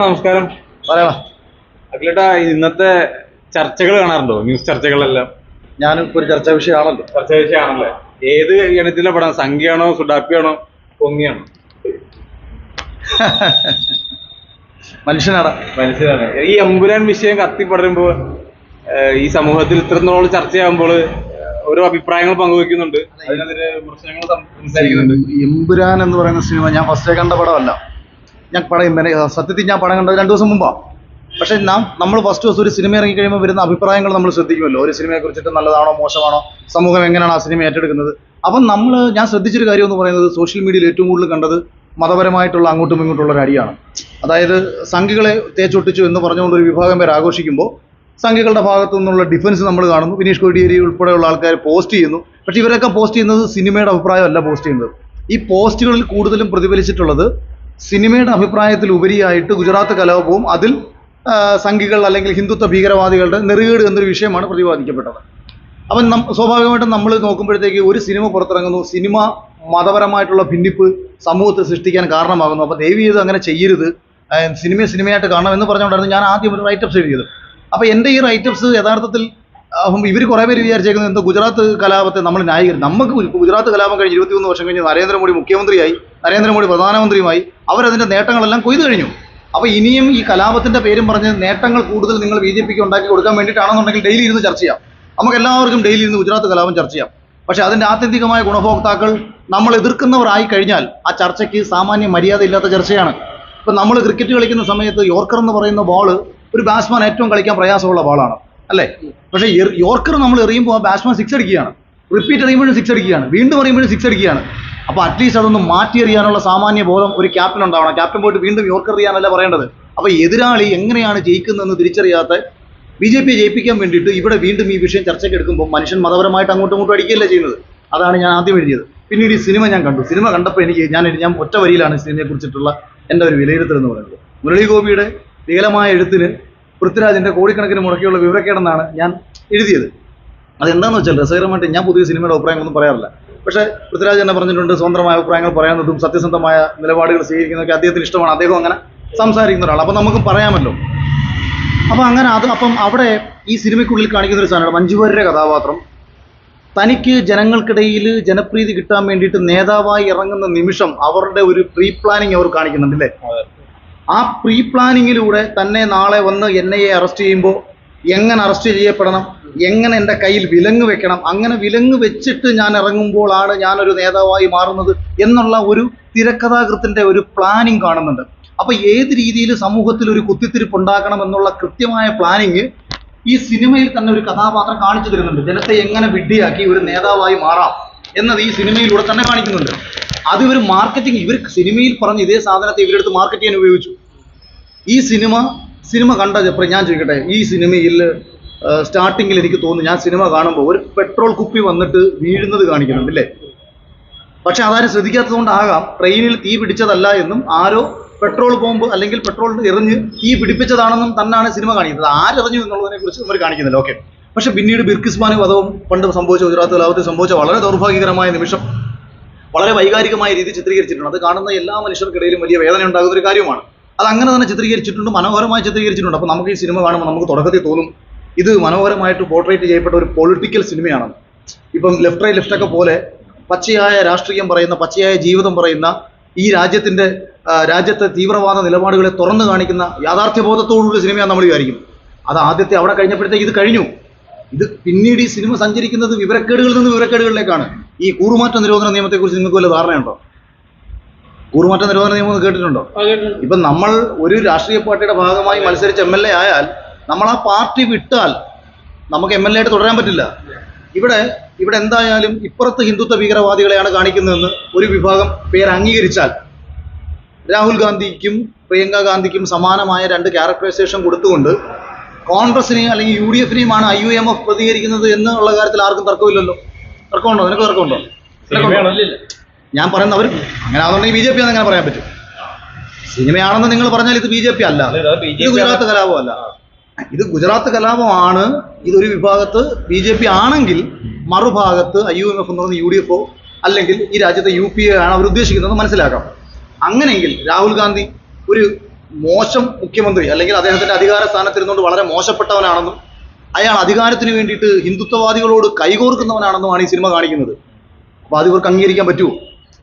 നമസ്കാരം. പറയാ അഖിലേട്ടാ ഇന്നത്തെ ചർച്ചകൾ കാണാറുണ്ടോ? ന്യൂസ് ചർച്ചകളെല്ലാം. ഞാനിപ്പോ ഒരു ചർച്ചാ വിഷയമാണല്ലോ. ചർച്ചാ വിഷയമാണല്ലേ? ഏത് ഗണിതത്തിലെ പടം സംഖ്യയാണോ സുഡാപ്പിയാണോ പൊങ്ങിയാണോ? മനുഷ്യനാടാ. മനുഷ്യനാണ്. ഈ എമ്പുരാൻ വിഷയം കത്തിപ്പടരുമ്പോ ഈ സമൂഹത്തിൽ ഇത്രത്തോളം ചർച്ചയാകുമ്പോൾ ഓരോ അഭിപ്രായങ്ങൾ പങ്കുവെക്കുന്നുണ്ട്. അതിനെതിരെ വിമർശനങ്ങൾ സം- സംസാരിക്കുന്നുണ്ട്. എമ്പുരാൻ എന്ന് പറയുന്ന സിനിമ ഞാൻ ഫസ്റ്റ് കണ്ട പടമല്ല. ഞാൻ പടം സത്യത്തിൽ ഞാൻ പടം കണ്ടത് രണ്ടു ദിവസം മുമ്പാ. പക്ഷെ നാം നമ്മൾ ഫസ്റ്റ് ദിവസം ഒരു സിനിമ ഇറങ്ങി കഴിയുമ്പോൾ വരുന്ന അഭിപ്രായങ്ങൾ നമ്മൾ ശ്രദ്ധിക്കുമല്ലോ. ഒരു സിനിമയെ കുറിച്ചിട്ട് നല്ലതാണോ മോശമാണോ സമൂഹം എങ്ങനെയാണ് ആ സിനിമ ഏറ്റെടുക്കുന്നത്? അപ്പം നമ്മൾ ഞാൻ ശ്രദ്ധിച്ചൊരു കാര്യം എന്ന് പറയുന്നത് സോഷ്യൽ മീഡിയയിൽ ഏറ്റവും കൂടുതൽ കണ്ടത് മതപരമായിട്ടുള്ള അങ്ങോട്ടും ഇങ്ങോട്ടുള്ള ഒരു അടിയാണ്. അതായത് സംഘികളെ തേച്ചൊട്ടിച്ചു എന്ന് പറഞ്ഞുകൊണ്ട് ഒരു വിഭാഗം പേർ ആഘോഷിക്കുമ്പോൾ സംഘികളുടെ ഭാഗത്തു നിന്നുള്ള ഡിഫൻസ് നമ്മൾ കാണുന്നു. വിനീഷ് കോടിയേരി ഉൾപ്പെടെയുള്ള ആൾക്കാർ പോസ്റ്റ് ചെയ്യുന്നു. പക്ഷേ ഇവരൊക്കെ പോസ്റ്റ് ചെയ്യുന്നത് സിനിമയുടെ അഭിപ്രായമല്ല പോസ്റ്റ് ചെയ്യുന്നത്. ഈ പോസ്റ്റുകളിൽ കൂടുതലും പ്രതിഫലിച്ചിട്ടുള്ളത് സിനിമയുടെ അഭിപ്രായത്തിൽ ഉപരിയായിട്ട് ഗുജറാത്ത് കലാപവും അതിൽ സംഘികൾ അല്ലെങ്കിൽ ഹിന്ദുത്വ ഭീകരവാദികളുടെ നെറുകേട് എന്നൊരു വിഷയമാണ് പ്രതിപാദിക്കപ്പെട്ടത്. അപ്പം നം സ്വാഭാവികമായിട്ടും നമ്മൾ നോക്കുമ്പോഴത്തേക്ക് ഒരു സിനിമ പുറത്തിറങ്ങുന്നു സിനിമ മതപരമായിട്ടുള്ള ഭിന്നിപ്പ് സമൂഹത്തെ സൃഷ്ടിക്കാൻ കാരണമാകുന്നു. അപ്പോൾ ദയവ് ചെയ്ത് അങ്ങനെ ചെയ്യരുത്. സിനിമയെ സിനിമയായിട്ട് കാണണം എന്ന് പറഞ്ഞുകൊണ്ടായിരുന്നു ഞാൻ ആദ്യം ഒരു റൈറ്റപ്സ് എഴുതിയത്. അപ്പോൾ എന്റെ ഈ റൈറ്റപ്സ് യഥാർത്ഥത്തിൽ ഇവർ കുറേ പേര് വിചാരിച്ചേക്കുന്നത് എന്തോ ഗുജറാത്ത് കലാപത്തെ നമ്മൾ ന്യായീകരിക്കും. നമുക്ക് ഗുജറാത്ത് കലാപം കഴിഞ്ഞ് ഇരുപത്തിമൂന്ന് വർഷം കഴിഞ്ഞ് നരേന്ദ്രമോദി മുഖ്യമന്ത്രിയായി. നരേന്ദ്രമോദി പ്രധാനമന്ത്രിയുമായി അവരതിന്റെ നേട്ടങ്ങളെല്ലാം കൊയ്തു കഴിഞ്ഞു. അപ്പോൾ ഇനിയും ഈ കലാപത്തിന്റെ പേരും പറഞ്ഞ് നേട്ടങ്ങൾ കൂടുതൽ നിങ്ങൾ ബി ജെ പിക്ക് ഉണ്ടാക്കി കൊടുക്കാൻ വേണ്ടിയിട്ടാണെന്നുണ്ടെങ്കിൽ ഡെയിലി ഇരുന്ന് ചർച്ച ചെയ്യാം. നമുക്ക് എല്ലാവർക്കും ഡെയിലി ഇരുന്ന് ഗുജറാത്ത് കലാപം ചർച്ച ചെയ്യാം. പക്ഷേ അതിന്റെ ആത്യന്തികമായ ഗുണഭോക്താക്കൾ നമ്മൾ എതിർക്കുന്നവരായി കഴിഞ്ഞാൽ ആ ചർച്ചയ്ക്ക് സാമാന്യ മര്യാദ ഇല്ലാത്ത ചർച്ചയാണ്. ഇപ്പം നമ്മൾ ക്രിക്കറ്റ് കളിക്കുന്ന സമയത്ത് യോർക്കർ എന്ന് പറയുന്ന ബോൾ ഒരു ബാറ്റ്സ്മാൻ ഏറ്റവും കളിക്കാൻ പ്രയാസമുള്ള ബോളാണ് അല്ലേ? പക്ഷേ യോർക്കർ നമ്മൾ എറിയുമ്പോൾ ആ ബാറ്റ്സ്മാൻ സിക്സ് അടിക്കുകയാണ്. റിപ്പീറ്റ് എറിയുമ്പോഴും സിക്സ് അടിക്കുകയാണ്. വീണ്ടും എറിയുമ്പോഴും സിക്സ് അടിക്കുകയാണ്. അപ്പോൾ അറ്റ്ലീസ്റ്റ് അതൊന്ന് മാറ്റി എറിയാനുള്ള സാമാന്യ ബോധം ഒരു ക്യാപ്റ്റൻ ഉണ്ടാവണം. ക്യാപ്റ്റൻ പോയിട്ട് വീണ്ടും യോർക്കർ ചെയ്യാനല്ല പറയേണ്ടത്? അപ്പോൾ എതിരാളി എങ്ങനെയാണ് ജയിക്കുന്നതെന്ന് തിരിച്ചറിയാത്ത ബി ജെ പിയെ ജയിപ്പിക്കാൻ വേണ്ടിയിട്ട് ഇവിടെ വീണ്ടും ഈ വിഷയം ചർച്ചയ്ക്ക് എടുക്കുമ്പോൾ മനുഷ്യൻ മതപരമായിട്ട് അങ്ങോട്ടും ഇങ്ങോട്ടും അടിക്കുകയല്ല ചെയ്യുന്നത്? അതാണ് ഞാൻ ആദ്യം എഴുതിയത്. പിന്നീട് ഈ സിനിമ ഞാൻ കണ്ടു. സിനിമ കണ്ടപ്പോൾ എനിക്ക് ഞാൻ ഞാൻ ഒറ്റ വരിയിലാണ് സിനിമയെക്കുറിച്ചിട്ടുള്ള സിനിമയെ കുറിച്ചിട്ടുള്ള എന്റെ ഒരു വിലയിരുത്തൽ എന്ന് പറയുന്നത്. മുരളി ഗോപിയുടെ വികലമായ എഴുത്തിന് പൃഥ്വിരാജിന്റെ കോടിക്കണക്കിന് മുടക്കിയുള്ള വിവരക്കേടെന്നാണ് ഞാൻ എഴുതിയത്. അതെന്താണെന്ന് വെച്ചാൽ രസകരമായിട്ട് ഞാൻ പുതിയ സിനിമയുടെ അഭിപ്രായമൊന്നും പറയാറില്ല. പക്ഷേ പൃഥ്വിരാജ് തന്നെ പറഞ്ഞിട്ടുണ്ട് സ്വന്തമായ അഭിപ്രായങ്ങൾ പറയുന്നതും സത്യസന്ധമായ നിലപാടുകൾ സ്വീകരിക്കുന്നതൊക്കെ അദ്ദേഹത്തിന് ഇഷ്ടമാണ്. അദ്ദേഹം അങ്ങനെ സംസാരിക്കുന്ന ഒരാൾ അപ്പം നമുക്ക് പറയാമല്ലോ. അപ്പം അങ്ങനെ അത് അപ്പം അവിടെ ഈ സിനിമയ്ക്കുള്ളിൽ കാണിക്കുന്ന ഒരു സാധനമാണ് മഞ്ജുവാര്യരുടെ കഥാപാത്രം. തനിക്ക് ജനങ്ങൾക്കിടയിൽ ജനപ്രീതി കിട്ടാൻ വേണ്ടിയിട്ട് നേതാവായി ഇറങ്ങുന്ന നിമിഷം അവരുടെ ഒരു പ്രീ പ്ലാനിങ് അവർ കാണിക്കുന്നുണ്ട് അല്ലേ ആ പ്രീ പ്ലാനിങ്ങിലൂടെ തന്നെ നാളെ വന്ന് എൻ ഐ എ അറസ്റ്റ് ചെയ്യുമ്പോൾ എങ്ങനെ അറസ്റ്റ് ചെയ്യപ്പെടണം? എങ്ങനെ എന്റെ കയ്യിൽ വിലങ്ങ് വെക്കണം? അങ്ങനെ വിലങ്ങ് വെച്ചിട്ട് ഞാൻ ഇറങ്ങുമ്പോഴാണ് ഞാനൊരു നേതാവായി മാറുന്നത് എന്നുള്ള ഒരു തിരക്കഥാകൃത്തിന്റെ ഒരു പ്ലാനിങ് കാണുന്നുണ്ട്. അപ്പോൾ ഏത് രീതിയിൽ സമൂഹത്തിൽ ഒരു കുത്തിത്തിരിപ്പ് ഉണ്ടാക്കണം എന്നുള്ള കൃത്യമായ പ്ലാനിങ് ഈ സിനിമയിൽ തന്നെ ഒരു കഥാപാത്രം കാണിച്ചു തരുന്നുണ്ട്. ജനത്തെ എങ്ങനെ വിഡ്ഢിയാക്കി ഒരു നേതാവായി മാറാം എന്നത് ഈ സിനിമയിലൂടെ തന്നെ കാണിക്കുന്നുണ്ട്. അത് ഇവർ മാർക്കറ്റിംഗ് ഇവർ സിനിമയിൽ പറഞ്ഞ ഇതേ സാധനത്തെ ഇവരെടുത്ത് മാർക്കറ്റ് ചെയ്യാൻ ഉപയോഗിച്ചു. ഈ സിനിമ സിനിമ കണ്ടപ്പോൾ ഞാൻ ചോദിക്കട്ടെ ഈ സിനിമയിൽ സ്റ്റാർട്ടിങ്ങിൽ എനിക്ക് തോന്നുന്നു ഞാൻ സിനിമ കാണുമ്പോൾ ഒരു പെട്രോൾ കുപ്പി വന്നിട്ട് വീഴുന്നത് കാണിക്കുന്നുണ്ട് അല്ലേ? പക്ഷെ അതാരും ശ്രദ്ധിക്കാത്തതുകൊണ്ടാകാം ട്രെയിനിൽ തീ പിടിച്ചതല്ല എന്നും ആരോ പെട്രോൾ ബോംബ് അല്ലെങ്കിൽ പെട്രോൾ എറിഞ്ഞ് തീ പിടിപ്പിച്ചതാണെന്നും തന്നെയാണ് സിനിമ കാണിക്കുന്നത്. ആരെറിഞ്ഞു എന്നുള്ളതിനെ കുറിച്ച് അവർ കാണിക്കുന്നില്ല. ഓക്കെ. പക്ഷെ പിന്നീട് ബിർക്കിസ്മാന് വധവും പണ്ട് സംഭവിച്ച ഗുജറാത്ത് കലാപത്തിൽ സംഭവിച്ച വളരെ ദൗർഭാഗ്യകരമായ നിമിഷം വളരെ വൈകാരികമായ രീതി ചിത്രീകരിച്ചിട്ടുണ്ട്. അത് കാണുന്ന എല്ലാ മനുഷ്യർക്കിടയിലും വലിയ വേദന ഉണ്ടാകുന്ന ഒരു കാര്യമാണ്. അത് അങ്ങനെ തന്നെ ചിത്രീകരിച്ചിട്ടുണ്ട് മനോഹരമായി ചിത്രീകരിച്ചിട്ടുണ്ട്. അപ്പോൾ നമുക്ക് ഈ സിനിമ കാണുമ്പോൾ നമുക്ക് തുടക്കത്തിൽ തോന്നും ഇത് മനോഹരമായിട്ട് പോർട്രേറ്റ് ചെയ്യപ്പെട്ട ഒരു പൊളിറ്റിക്കൽ സിനിമയാണെന്ന്. ഇപ്പം ലെഫ്റ്റ് റൈറ്റ് ലെഫ്റ്റ് ഒക്കെ പോലെ പച്ചയായ രാഷ്ട്രീയം പറയുന്ന പച്ചയായ ജീവിതം പറയുന്ന ഈ രാജ്യത്തിന്റെ രാജ്യത്തെ തീവ്രവാദ നിലപാടുകളെ തുറന്നു കാണിക്കുന്ന യാഥാർത്ഥ്യബോധത്തോടുള്ള സിനിമയാണ് നമ്മൾ വിചാരിക്കും. അത് ആദ്യത്തെ അവിടെ കഴിഞ്ഞപ്പോഴത്തേക്ക് ഇത് കഴിഞ്ഞു. ഇത് പിന്നീട് ഈ സിനിമ സഞ്ചരിക്കുന്നത് വിവരക്കേടുകളിൽ നിന്ന് വിവരക്കേടുകളിലേക്കാണ്. ഈ കൂറുമാറ്റ നിരോധന നിയമത്തെക്കുറിച്ച് നിങ്ങൾക്ക് വല്ല ധാരണയുണ്ടോ? കൂറുമാറ്റ നിരോധന നിയമം കേട്ടിട്ടുണ്ടോ? ഇപ്പൊ നമ്മൾ ഒരു രാഷ്ട്രീയ പാർട്ടിയുടെ ഭാഗമായി മത്സരിച്ച് എം എൽ എ ആയാൽ നമ്മൾ ആ പാർട്ടി വിട്ടാൽ നമുക്ക് എം എൽ എ ആയിട്ട് തുടരാൻ പറ്റില്ല. ഇവിടെ ഇവിടെ എന്തായാലും ഇപ്പുറത്ത് ഹിന്ദുത്വ ഭീകരവാദികളെയാണ് കാണിക്കുന്നതെന്ന് ഒരു വിഭാഗം പേര് അംഗീകരിച്ചാൽ രാഹുൽ ഗാന്ധിക്കും പ്രിയങ്ക ഗാന്ധിക്കും സമാനമായ രണ്ട് ക്യാരക്ടറൈസേഷൻ കൊടുത്തുകൊണ്ട് കോൺഗ്രസിനെയും അല്ലെങ്കിൽ യു ഡി എഫിനെയുമാണ് ഐ യു എം എഫ് പ്രതികരിക്കുന്നത് എന്നുള്ള കാര്യത്തിൽ ആർക്കും തർക്കമില്ലല്ലോ. തർക്കമുണ്ടോ? നിനക്ക് തർക്കമുണ്ടോ? ഞാൻ പറയുന്ന അവർ അങ്ങനെ ആണെന്നുണ്ടെങ്കിൽ ബി ജെ പി അങ്ങനെ പറയാൻ പറ്റും. സിനിമയാണെന്ന് നിങ്ങൾ പറഞ്ഞാൽ ഇത് ബി ജെ പി അല്ല. ഇത് ഗുജറാത്ത് കലാപമല്ല. ഇത് ഗുജറാത്ത് കലാപമാണ്. ഇതൊരു വിഭാഗത്ത് ബി ജെ പി ആണെങ്കിൽ മറുഭാഗത്ത് ഐ യു എം എഫ് എന്ന് പറയുന്ന യു ഡി എഫ് അല്ലെങ്കിൽ ഈ രാജ്യത്തെ യു പി എ ആണ് അവർ ഉദ്ദേശിക്കുന്നത് മനസ്സിലാക്കാം. അങ്ങനെയെങ്കിൽ രാഹുൽ ഗാന്ധി ഒരു മോശം മുഖ്യമന്ത്രി അല്ലെങ്കിൽ അദ്ദേഹത്തിന്റെ അധികാര സ്ഥാനത്തിരുന്നുകൊണ്ട് വളരെ മോശപ്പെട്ടവനാണെന്നും അയാൾ അധികാരത്തിന് വേണ്ടിയിട്ട് ഹിന്ദുത്വവാദികളോട് കൈകോർക്കുന്നവനാണെന്നുമാണ് ഈ സിനിമ കാണിക്കുന്നത്. അപ്പോൾ അത് ഇവർക്ക് അംഗീകരിക്കാൻ പറ്റുമോ?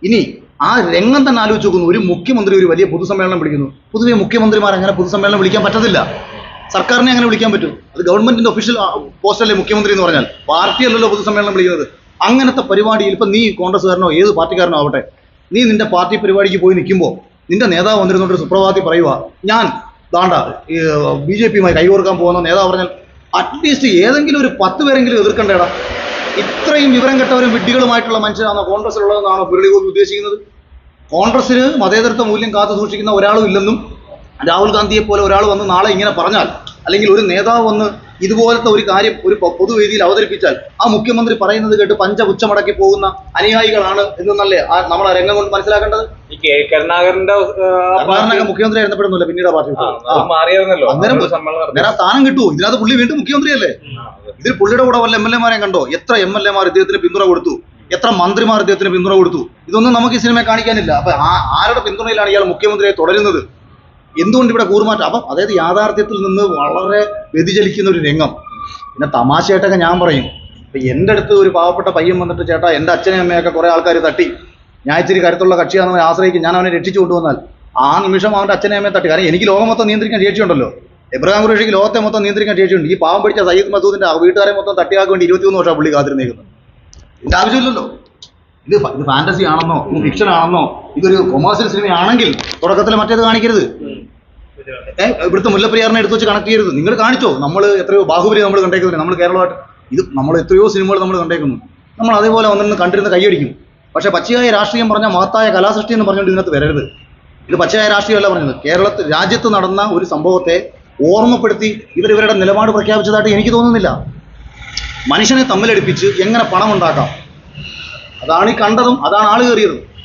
ഇനി ആ രംഗം തന്നെ ആലോചിച്ച് നോക്കുന്നു. ഒരു മുഖ്യമന്ത്രി ഒരു വലിയ പൊതുസമ്മേളനം വിളിക്കുന്നു. പൊതുവെ മുഖ്യമന്ത്രിമാർ അങ്ങനെ പൊതുസമ്മേളനം വിളിക്കാൻ പറ്റത്തില്ല. സർക്കാരിനെ അങ്ങനെ വിളിക്കാൻ പറ്റും. അത് ഗവൺമെന്റിന്റെ ഒഫീഷ്യൽ പോസ്റ്റല്ലേ മുഖ്യമന്ത്രി എന്ന് പറഞ്ഞാൽ? പാർട്ടി പാർട്ടിയല്ലല്ലോ പൊതുസമ്മേളനം വിളിക്കുന്നത്. അങ്ങനത്തെ പരിപാടിയിൽ ഇപ്പം നീ കോൺഗ്രസ്സുകാരനോ ഏത് പാർട്ടിക്കാരനോ ആവട്ടെ നീ നിന്റെ പാർട്ടി പരിപാടിക്ക് പോയി നിൽക്കുമ്പോൾ നിന്റെ നേതാവ് വന്നിരുന്നോണ്ട് സുപ്രഭാതി പറയുക ഞാൻ ദാണ്ട ബി ജെ പിയുമായി കൈകോർക്കാൻ പോകുന്ന നേതാവ് പറഞ്ഞാൽ അറ്റ്ലീസ്റ്റ് ഏതെങ്കിലും ഒരു പത്ത് പേരെങ്കിലും എതിർക്കണ്ടേടാ. ഇത്രയും വിവരം കെട്ടവരും വിഡ്ഢികളുമായിട്ടുള്ള മനുഷ്യരാണോ കോൺഗ്രസിലുള്ളതെന്നാണോ മുരളിഗോപി ഉദ്ദേശിക്കുന്നത്? കോൺഗ്രസ്സിന് മതേതരത്വ മൂല്യം കാത്തു സൂക്ഷിക്കുന്ന ഒരാളും ഇല്ലെന്നും രാഹുൽ ഗാന്ധിയെ പോലെ ഒരാൾ വന്ന് നാളെ ഇങ്ങനെ പറഞ്ഞാൽ അല്ലെങ്കിൽ ഒരു നേതാവ് വന്ന് ഇതുപോലത്തെ ഒരു കാര്യം ഒരു പൊതുവേദിയിൽ അവതരിപ്പിച്ചാൽ ആ മുഖ്യമന്ത്രി പറയുന്നത് കേട്ട് പഞ്ചപുച്ഛമടക്കി പോകുന്ന അനുയായികളാണ് എന്നല്ലേ നമ്മൾ ആ രംഗം കൊണ്ട് മനസ്സിലാക്കേണ്ടത്? ഈ കെ. കരുണാകരന്റെ മുഖ്യമന്ത്രി ആയിരുന്നപ്പെടുന്നില്ല പിന്നീട് പാർട്ടി. മാറിയായിരുന്നല്ലോ. അന്നേരം വേറെ സ്ഥാനം കിട്ടുമോ ഇതിനകത്ത് പുള്ളി വീണ്ടും മുഖ്യമന്ത്രിയല്ലേ? ഇതിൽ പുള്ളിയുടെ കൂടെ വല്ല എം എൽ എമാരെയും കണ്ടോ? എത്ര എം എൽ എമാർ ഇദ്ദേഹത്തിന് പിന്തുണ കൊടുത്തു? എത്ര മന്ത്രിമാർ ഇദ്ദേഹത്തിന് പിന്തുണ കൊടുത്തു? ഇതൊന്നും നമുക്ക് ഈ സിനിമയെ കാണിക്കാനില്ല. അപ്പൊ ആരുടെ പിന്തുണയിലാണ് ഇയാൾ മുഖ്യമന്ത്രിയെ തുടരുന്നത്? എന്തുകൊണ്ട് ഇവിടെ കൂറുമാറ്റം? അപ്പം അതായത് യാഥാർത്ഥ്യത്തിൽ നിന്ന് വളരെ വ്യതിചലിക്കുന്ന ഒരു രംഗം. പിന്നെ തമാശയായിട്ടൊക്കെ ഞാൻ പറയും ഇപ്പം എന്റെ അടുത്ത് ഒരു പാവപ്പെട്ട പയ്യൻ വന്നിട്ട് ചേട്ടാ എന്റെ അച്ഛനെയും അമ്മയൊക്കെ കുറേ ആൾക്കാർ തട്ടി. ഞാൻ ഇച്ചിരി കരുത്തുള്ള കക്ഷിയാണെന്ന് ആശ്രയിക്കും. ഞാൻ അവനെ രക്ഷിച്ചു കൊണ്ടുവന്നാൽ ആ നിമിഷം അവന്റെ അച്ഛനെയും അമ്മയെ തട്ടി. കാരണം എനിക്ക് ലോകം മൊത്തം നിയന്ത്രിക്കാൻ ശേഷിയുണ്ടല്ലോ എബ്രഹാം ഖുറേഷിക്ക് ലോകത്തെ മൊത്തം നിയന്ത്രിക്കാൻ ശേഷിയുണ്ട് ഈ പാവം പിടിച്ച സയ്യിദ് മസൂദിന്റെ വീട്ടുകാരെ മൊത്തം തട്ടിയാക്കാൻ വേണ്ടി ഇരുപത്തിമൂന്ന് വർഷം പുള്ളി കാത്തിരുന്നേക്കുന്നത്. എന്റെ ആവശ്യമില്ലല്ലോ. ഇത് ഇത് ഫാന്റസി ആണെന്നോ ഫിക്ഷൻ ആണെന്നോ ഇതൊരു കൊമേഴ്സ്യൽ സിനിമയാണെങ്കിൽ തുടക്കത്തിൽ മറ്റേത് കാണിക്കരുത്. ഏഹ് ഇവിടുത്തെ മുല്ലപ്പെരിയാറിനെ എടുത്ത് വെച്ച് കണക്ട് ചെയ്യരുത്. നിങ്ങൾ കാണിച്ചോ? നമ്മൾ എത്രയോ ബാഹുബലി നമ്മൾ കണ്ടേക്കുന്നില്ല. നമ്മൾ കേരളമായിട്ട് ഇത് നമ്മൾ എത്രയോ സിനിമകൾ നമ്മൾ കണ്ടേക്കുന്നു. നമ്മൾ അതേപോലെ വന്നിരുന്ന് കണ്ടിരുന്ന് കൈയടിക്കും. പക്ഷേ പച്ചയായ രാഷ്ട്രീയം പറഞ്ഞ മഹത്തായ കലാസൃഷ്ടി എന്ന് പറഞ്ഞുകൊണ്ട് ഇതിനകത്ത് വരരുത്. ഇത് പച്ചയായ രാഷ്ട്രീയമല്ല പറഞ്ഞത്. കേരളത്തിൽ രാജ്യത്ത് നടന്ന ഒരു സംഭവത്തെ ഓർമ്മപ്പെടുത്തി ഇവർ ഇവരിവരുടെ നിലപാട് പ്രഖ്യാപിച്ചതായിട്ട് എനിക്ക് തോന്നുന്നില്ല. മനുഷ്യനെ തമ്മിലടിപ്പിച്ച് എങ്ങനെ പണം ഉണ്ടാക്കാം അതാണ് ഈ കണ്ടതും അതാണ് ആൾ കയറിയതും.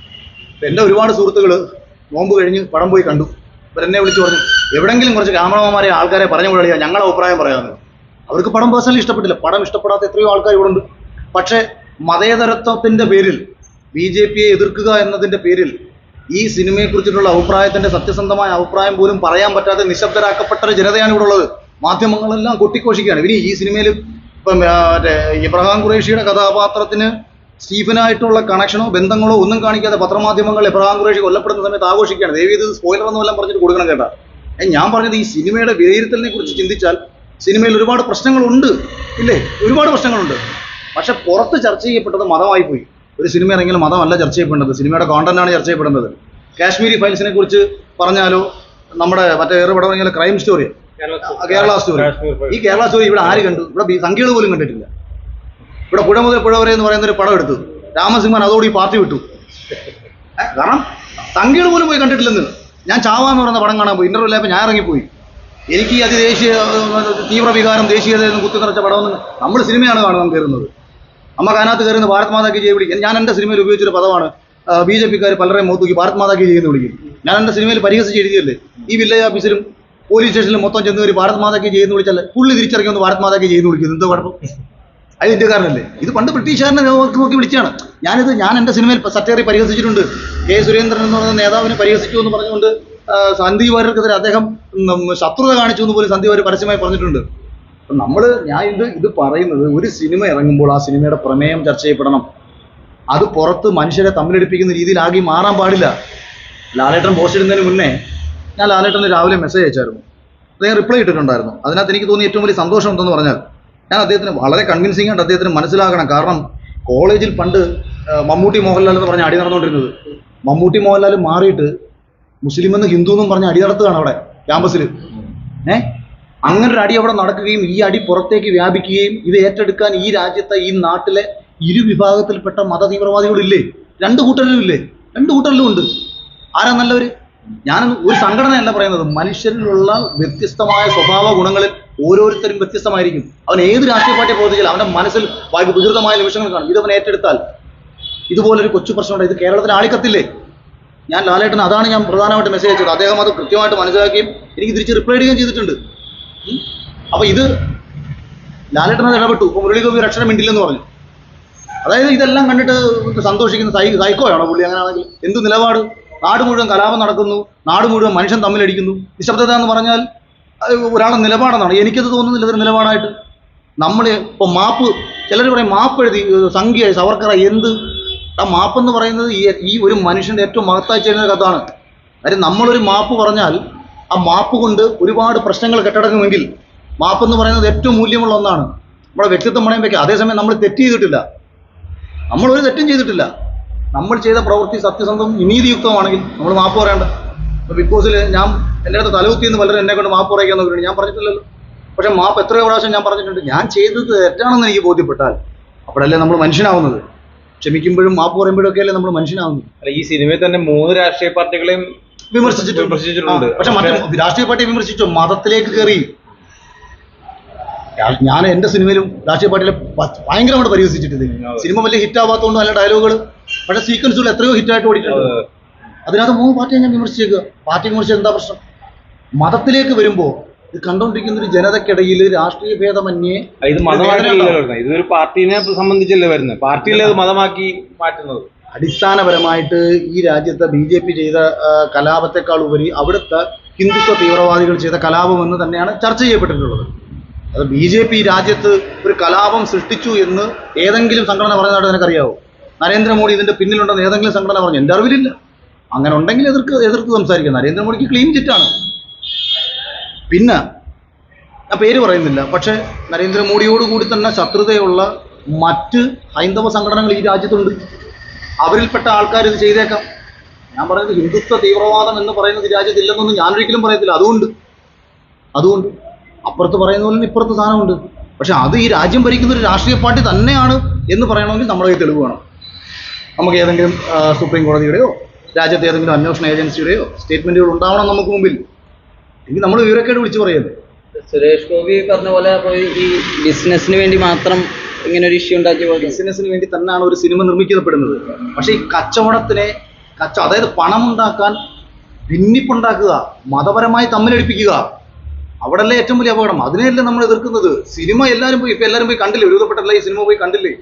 എന്റെ ഒരുപാട് സുഹൃത്തുക്കൾ നോമ്പ് കഴിഞ്ഞ് പടം പോയി കണ്ടു. അവരെന്നെ വിളിച്ചു പറഞ്ഞു എവിടെങ്കിലും കുറച്ച് ക്യാമറമാരെ ആൾക്കാരെ പറഞ്ഞു വിടുക ഞങ്ങളുടെ അഭിപ്രായം പറയാമെന്ന് അവർക്ക് പടം പേഴ്സണലി ഇഷ്ടപ്പെട്ടില്ല. പടം ഇഷ്ടപ്പെടാത്ത എത്രയോ ആൾക്കാർ ഇവിടെ ഉണ്ട് പക്ഷേ മതേതരത്വത്തിന്റെ പേരിൽ ബി ജെ പിയെ എതിർക്കുക എന്നതിന്റെ പേരിൽ ഈ സിനിമയെക്കുറിച്ചിട്ടുള്ള അഭിപ്രായത്തിന്റെ സത്യസന്ധമായ അഭിപ്രായം പോലും പറയാൻ പറ്റാതെ നിശബ്ദരാക്കപ്പെട്ട ഒരു ജനതയാണ് ഇവിടെ ഉള്ളത്. മാധ്യമങ്ങളെല്ലാം കൊട്ടിഘോഷിക്കുകയാണ് ഇനി ഈ സിനിമയിൽ ഇപ്പം മറ്റേ ഇബ്രഹാം ഖുറേഷിയുടെ കഥാപാത്രത്തിന് സ്റ്റീഫനായിട്ടുള്ള കണക്ഷനോ ബന്ധങ്ങളോ ഒന്നും കാണിക്കാതെ പത്രമാധ്യമങ്ങൾ എബ്രഹാം ഖുറേഷി കൊല്ലപ്പെടുന്ന സമയത്ത് ആഘോഷിക്കുകയാണ്. ദേവി ഇത് സ്പോയിലർ എന്ന് വല്ലതും പറഞ്ഞിട്ട് കൊടുക്കണം കേട്ടാ. ഞാൻ പറഞ്ഞത് ഈ സിനിമയുടെ വിലയിരുത്തലിനെ കുറിച്ച് ചിന്തിച്ചാൽ സിനിമയിൽ ഒരുപാട് പ്രശ്നങ്ങളുണ്ട്. ഇല്ലേ? ഒരുപാട് പ്രശ്നങ്ങളുണ്ട്. പക്ഷെ പുറത്ത് ചർച്ച ചെയ്യപ്പെട്ടത് മതമായി പോയി. ഒരു സിനിമ ഇറങ്ങിയാൽ മതമല്ല ചർച്ച ചെയ്യപ്പെടുന്നത്. സിനിമയുടെ കോണ്ടന്റ് ആണ് ചർച്ച ചെയ്യപ്പെടുന്നത്. കാശ്മീരി ഫയൽസിനെ കുറിച്ച് പറഞ്ഞാലോ നമ്മുടെ മറ്റേ വേറെ പടം ക്രൈം സ്റ്റോറി കേരള സ്റ്റോറി ഈ കേരള സ്റ്റോറി ഇവിടെ ആര് കണ്ടു? ഇവിടെ സംഖ്യകൾ പോലും കണ്ടിട്ടില്ല. ഇവിടെ പുഴ മുതൽ പുഴ വരെ എന്ന് പറയുന്ന ഒരു പടം എടുത്തു. രാമസിംഹൻ അതോടെ ഈ പാർട്ടി വിട്ടു. കാരണം സംഖ്യകൾ പോലും പോയി കണ്ടിട്ടില്ലെന്ന്. ഞാൻ ചാവാന്ന് പറയുന്ന പടം കാണാൻ പോയി. ഇന്റർവ്യൂ ആയപ്പോൾ ഞാൻ ഇറങ്ങിപ്പോയി. എനിക്ക് അതി ദേശീയ തീവ്രവികാരം തീവ്ര വികാരം ദേശീയത എന്ന് കുത്തി നിറച്ച പടമെന്ന് നമ്മൾ സിനിമയാണ് കാണാൻ കയറുന്നത്. നമുക്ക് അതിനകത്ത് കയറുന്ന ഭാരത് മാതാക്കി ജയ വിളിക്കും ഞാൻ എന്റെ സിനിമയിൽ ഉപയോഗിച്ചൊരു പദമാണ് ബി ജെ പിക്കാർ പലരെയും മൂത്തൂക്കി ഭാരത് മാതാക്കി ജയെന്ന് വിളിക്കും. ഞാൻ എന്റെ സിനിമയിൽ പരിഹസിച്ച് എഴുതിയല്ലേ? ഈ വില്ലേജ് ഓഫീസിലും പോലീസ് സ്റ്റേഷനിലും മൊത്തം ചെന്ന് ഒരു ഭാരത് മാതാക്കി ജയെന്ന് വിളിച്ചാൽ പുള്ളി തിരിച്ചറിയുമെന്ന് ഭാരത് മാതാക്കി ജയെന്ന് വിളിക്കുന്നു. എന്തോ കുഴപ്പം? അത് ഇന്ത്യക്കാരനല്ലേ? ഇത് പണ്ട് ബ്രിട്ടീഷുകാരനെ നോക്കി നോക്കി വിളിച്ചാണ് ഞാനിത് ഞാൻ എന്റെ സിനിമയിൽ സറ്റേറി പരിഹസിച്ചിട്ടുണ്ട്. കെ സുരേന്ദ്രൻ എന്ന് പറയുന്ന നേതാവിനെ പരിഹസിച്ചു എന്ന് പറഞ്ഞുകൊണ്ട് സന്ദീപ് വാര്യർക്കെതിരെ അദ്ദേഹം ശത്രുത കാണിച്ചു എന്ന് പോലും സന്ദീപ് വാര്യർ പരസ്യമായി പറഞ്ഞിട്ടുണ്ട്. നമ്മൾ ഞാൻ ഇത് ഇത് പറയുന്നത് ഒരു സിനിമ ഇറങ്ങുമ്പോൾ ആ സിനിമയുടെ പ്രമേയം ചർച്ച ചെയ്യപ്പെടണം. അത് പുറത്ത് മനുഷ്യരെ തമ്മിലടിപ്പിക്കുന്ന രീതിയിലാകി മാറാൻ പാടില്ല. ലാലേട്ടൻ പോസ്റ്റ് ഇടുന്നതിന് മുന്നേ ഞാൻ ലാലേട്ടന് രാവിലെ മെസ്സേജ് അയച്ചായിരുന്നു. അദ്ദേഹം റിപ്ലൈ ഇട്ടിട്ടുണ്ടായിരുന്നു. അതിനകത്ത് എനിക്ക് തോന്നിയ ഏറ്റവും വലിയ സന്തോഷം എന്തെന്ന് പറഞ്ഞാൽ ഞാൻ അദ്ദേഹത്തിന് വളരെ കൺവിൻസിംഗ് ആയിട്ട് അദ്ദേഹത്തിന് മനസ്സിലാക്കണം കാരണം കോളേജിൽ പണ്ട് മമ്മൂട്ടി മോഹൻലാൽ എന്ന് പറഞ്ഞ അടി നടന്നുകൊണ്ടിരുന്നത്. മമ്മൂട്ടി മോഹൻലാൽ മാറിയിട്ട് മുസ്ലിം എന്ന് ഹിന്ദു എന്നും പറഞ്ഞ് അടി നടത്തുകയാണ് അവിടെ ക്യാമ്പസിൽ ഏ? അങ്ങനെ ഒരു അടി അവിടെ നടക്കുകയും ഈ അടി പുറത്തേക്ക് വ്യാപിക്കുകയും ഇത് ഏറ്റെടുക്കാൻ ഈ രാജ്യത്തെ ഈ നാട്ടിലെ ഇരുവിഭാഗത്തിൽപ്പെട്ട മത തീവ്രവാദികളില്ലേ രണ്ട് കൂട്ടരിലും ഇല്ലേ രണ്ട് കൂട്ടരിലും ഉണ്ട്. ആരാ നല്ലവര്? ഞാൻ ഒരു സംഘടനയല്ല പറയുന്നത്. മനുഷ്യരിലുള്ള വ്യത്യസ്തമായ സ്വഭാവ ഗുണങ്ങളിൽ ഓരോരുത്തരും വ്യത്യസ്തമായിരിക്കും. അവൻ ഏത് രാഷ്ട്രീയ പാർട്ടിയെ പ്രവർത്തിച്ചാലും അവന്റെ മനസ്സിൽ വായ്പ വികൃതമായ നിമിഷങ്ങൾ കാണും. ഇത് അവൻ ഏറ്റെടുത്താൽ ഇതുപോലൊരു കൊച്ചു പ്രശ്നമുണ്ട് ഇത് കേരളത്തിൽ ആളിക്കത്തില്ലേ? ഞാൻ ലാലേട്ടൻ അതാണ് ഞാൻ പ്രധാനമായിട്ട് മെസ്സേജ് അയച്ചത്. അദ്ദേഹം അത് കൃത്യമായിട്ട് മനസ്സിലാക്കുകയും എനിക്ക് തിരിച്ച് റിപ്ലൈ ചെയ്യുകയും ചെയ്തിട്ടുണ്ട്. അപ്പോൾ അപ്പൊ ഇത് ലാലേട്ടൻ അത് ഇടപെട്ടു. ഇപ്പൊ മുരളീഗോപി ഒരു അക്ഷരം മിണ്ടില്ലെന്ന് പറഞ്ഞു. അതായത് ഇതെല്ലാം കണ്ടിട്ട് സന്തോഷിക്കുന്ന സൈ സൈക്കോയാണോ പുള്ളി? അങ്ങനെയാണെങ്കിൽ എന്ത് നിലപാട്? നാട് മുഴുവൻ കലാപം നടക്കുന്നു. നാട് മുഴുവൻ മനുഷ്യൻ തമ്മിലടിക്കുന്നു. നിശബ്ദത എന്ന് പറഞ്ഞാൽ അത് ഒരാളുടെ നിലപാടെന്നാണ്. എനിക്കത് തോന്നുന്നില്ല ഇതൊരു നിലപാടായിട്ട്. നമ്മൾ ഇപ്പോൾ മാപ്പ് ചിലർ പറയും മാപ്പ് എഴുതി സംഖ്യ സവർക്കറ എന്ത്? ആ മാപ്പെന്ന് പറയുന്നത് ഈ ഈ ഒരു മനുഷ്യന്റെ ഏറ്റവും മഹത്തായി ചെയ്യുന്ന കഥാണ്. കാര്യം നമ്മളൊരു മാപ്പ് പറഞ്ഞാൽ ആ മാപ്പ് കൊണ്ട് ഒരുപാട് പ്രശ്നങ്ങൾ കെട്ടടങ്ങുമെങ്കിൽ മാപ്പെന്ന് പറയുന്നത് ഏറ്റവും മൂല്യമുള്ള ഒന്നാണ്. നമ്മുടെ വ്യക്തിത്വം പണയം വയ്ക്കുക അതേസമയം നമ്മൾ തെറ്റ് ചെയ്തിട്ടില്ല. നമ്മളൊരു തെറ്റും ചെയ്തിട്ടില്ല. നമ്മൾ ചെയ്ത പ്രവൃത്തി സത്യസന്ധവും നീതിയുക്തമാണെങ്കിൽ നമ്മൾ മാപ്പ് പറയണ്ട. ബിഗ് ബോസിൽ ഞാൻ എന്റെ അടുത്ത് തലകുത്തി എന്ന് പലരും എന്നെ കൊണ്ട് മാപ്പ് പറയിക്കാൻ നോക്കിയിട്ടുണ്ട് ഞാൻ പറഞ്ഞിട്ടില്ലല്ലോ. പക്ഷെ മാപ്പ് എത്രയോ പ്രാവശ്യം ഞാൻ പറഞ്ഞിട്ടുണ്ട്. ഞാൻ ചെയ്തത് തെറ്റാണെന്ന് എനിക്ക് ബോധ്യപ്പെട്ടാൽ അപ്പോഴല്ലേ നമ്മൾ മനുഷ്യനാവുന്നത്. ക്ഷമിക്കുമ്പോഴും മാപ്പ് പറയുമ്പോഴും ഒക്കെ അല്ലേ നമ്മൾ മനുഷ്യനാവുന്നത്. അല്ല ഈ സിനിമയിൽ തന്നെ മൂന്ന് രാഷ്ട്രീയ പാർട്ടികളെയും വിമർശിച്ചിട്ടുണ്ട്. പക്ഷെ മറ്റേ രാഷ്ട്രീയ പാർട്ടിയെ വിമർശിച്ചു? മതത്തിലേക്ക് കയറി. ഞാൻ എന്റെ സിനിമയിലും രാഷ്ട്രീയ പാർട്ടിയിലെ ഭയങ്കരമായിട്ട് പരിഹസിച്ചിട്ടുണ്ട്. സിനിമ വലിയ ഹിറ്റ് ആവാത്തതുകൊണ്ട് നല്ല ഡയലോഗുകൾ പക്ഷെ സീക്വൻസുകൾ എത്രയോ ഹിറ്റായിട്ട് ഓടിയിട്ടുണ്ട്. അതിനകത്ത് മൂന്ന് പാർട്ടിയെ ഞാൻ വിമർശിച്ചേക്കുക പാർട്ടി വിമർശിച്ചത് എന്താ പ്രശ്നം? മതത്തിലേക്ക് വരുമ്പോൾ ഇത് കണ്ടുകൊണ്ടിരിക്കുന്ന ഒരു ജനതക്കിടയിൽ രാഷ്ട്രീയ ഭേദമന്യേ ഇത് മതമായിട്ടല്ല ഇതൊരു പാർട്ടിനെ സംബന്ധിച്ചല്ലേ വരുന്നത്? പാർട്ടിയിലെ മതമാക്കി മാറ്റുന്നത്? അടിസ്ഥാനപരമായിട്ട് ഈ രാജ്യത്തെ ബി ജെ പി ചെയ്ത കലാപത്തെക്കാൾ ഉപരി അവിടുത്തെ ഹിന്ദുത്വ തീവ്രവാദികൾ ചെയ്ത കലാപം എന്ന് തന്നെയാണ് ചർച്ച ചെയ്യപ്പെട്ടിട്ടുള്ളത്. അത് ബി ജെ പി രാജ്യത്ത് ഒരു കലാപം സൃഷ്ടിച്ചു എന്ന് ഏതെങ്കിലും സംഘടന പറഞ്ഞതായിട്ട് നിനക്കറിയാവോ? നരേന്ദ്രമോദി ഇതിന്റെ പിന്നിലുണ്ടെന്ന് ഏതെങ്കിലും സംഘടന പറഞ്ഞു. എന്റെ അറിവിലില്ല. അങ്ങനെ ഉണ്ടെങ്കിൽ എതിർക്ക് എതിർത്ത് സംസാരിക്കാം നരേന്ദ്രമോദിക്ക് ക്ലീൻ ചിറ്റാണ് പിന്നെ ആ പേര് പറയുന്നില്ല. പക്ഷേ നരേന്ദ്രമോദിയോട് കൂടി തന്നെ ശത്രുതയുള്ള മറ്റ് ഹൈന്ദവ സംഘടനകൾ ഈ രാജ്യത്തുണ്ട്. അവരിൽപ്പെട്ട ആൾക്കാർ ഇത് ചെയ്തേക്കാം. ഞാൻ പറയുന്നത് ഹിന്ദുത്വ തീവ്രവാദം എന്ന് പറയുന്നത് രാജ്യത്ത് ഇല്ലെന്നൊന്നും ഞാനൊരിക്കലും പറയത്തില്ല. അതുകൊണ്ട് അതുകൊണ്ട്. അപ്പുറത്ത് പറയുന്ന പോലെ ഇപ്പുറത്ത് സാധനമുണ്ട്. പക്ഷെ അത് ഈ രാജ്യം ഭരിക്കുന്ന ഒരു രാഷ്ട്രീയ പാർട്ടി തന്നെയാണ് എന്ന് പറയണമെങ്കിൽ നമ്മുടെ കയ്യിൽ തെളിവ് വേണം. നമുക്ക് ഏതെങ്കിലും സുപ്രീം കോടതിയുടെയോ രാജ്യത്തെ ഏതെങ്കിലും അന്വേഷണ ഏജൻസിയുടെയോ സ്റ്റേറ്റ്മെന്റുകൾ ഉണ്ടാവണം നമുക്ക് മുമ്പിൽ. എങ്കിൽ നമ്മൾ വിവരക്കേട് വിളിച്ചു പറയുന്നത് സുരേഷ് ഗോപി പറഞ്ഞ പോലെ ഈ ബിസിനസിന് വേണ്ടി മാത്രം ഇങ്ങനെ ഒരു ഇഷ്യൂ ഉണ്ടാക്കിയ പോലെ ബിസിനസ്സിന് വേണ്ടി തന്നെയാണ് ഒരു സിനിമ നിർമ്മിക്കപ്പെടുന്നത്. പക്ഷേ ഈ കച്ചവടത്തിനെ കച്ച അതായത് പണം ഉണ്ടാക്കാൻ ഭിന്നിപ്പുണ്ടാക്കുക മതപരമായി തമ്മിലടിപ്പിക്കുക അവിടെയല്ലേ ഏറ്റവും വലിയ അപകടം. അതിനെയല്ലേ നമ്മൾ എതിർക്കുന്നത്? സിനിമ എല്ലാവരും പോയി ഇപ്പൊ എല്ലാവരും പോയി കണ്ടില്ലേ? ഒരുവിധപ്പെട്ടല്ല ഈ സിനിമ പോയി കണ്ടില്ലേ?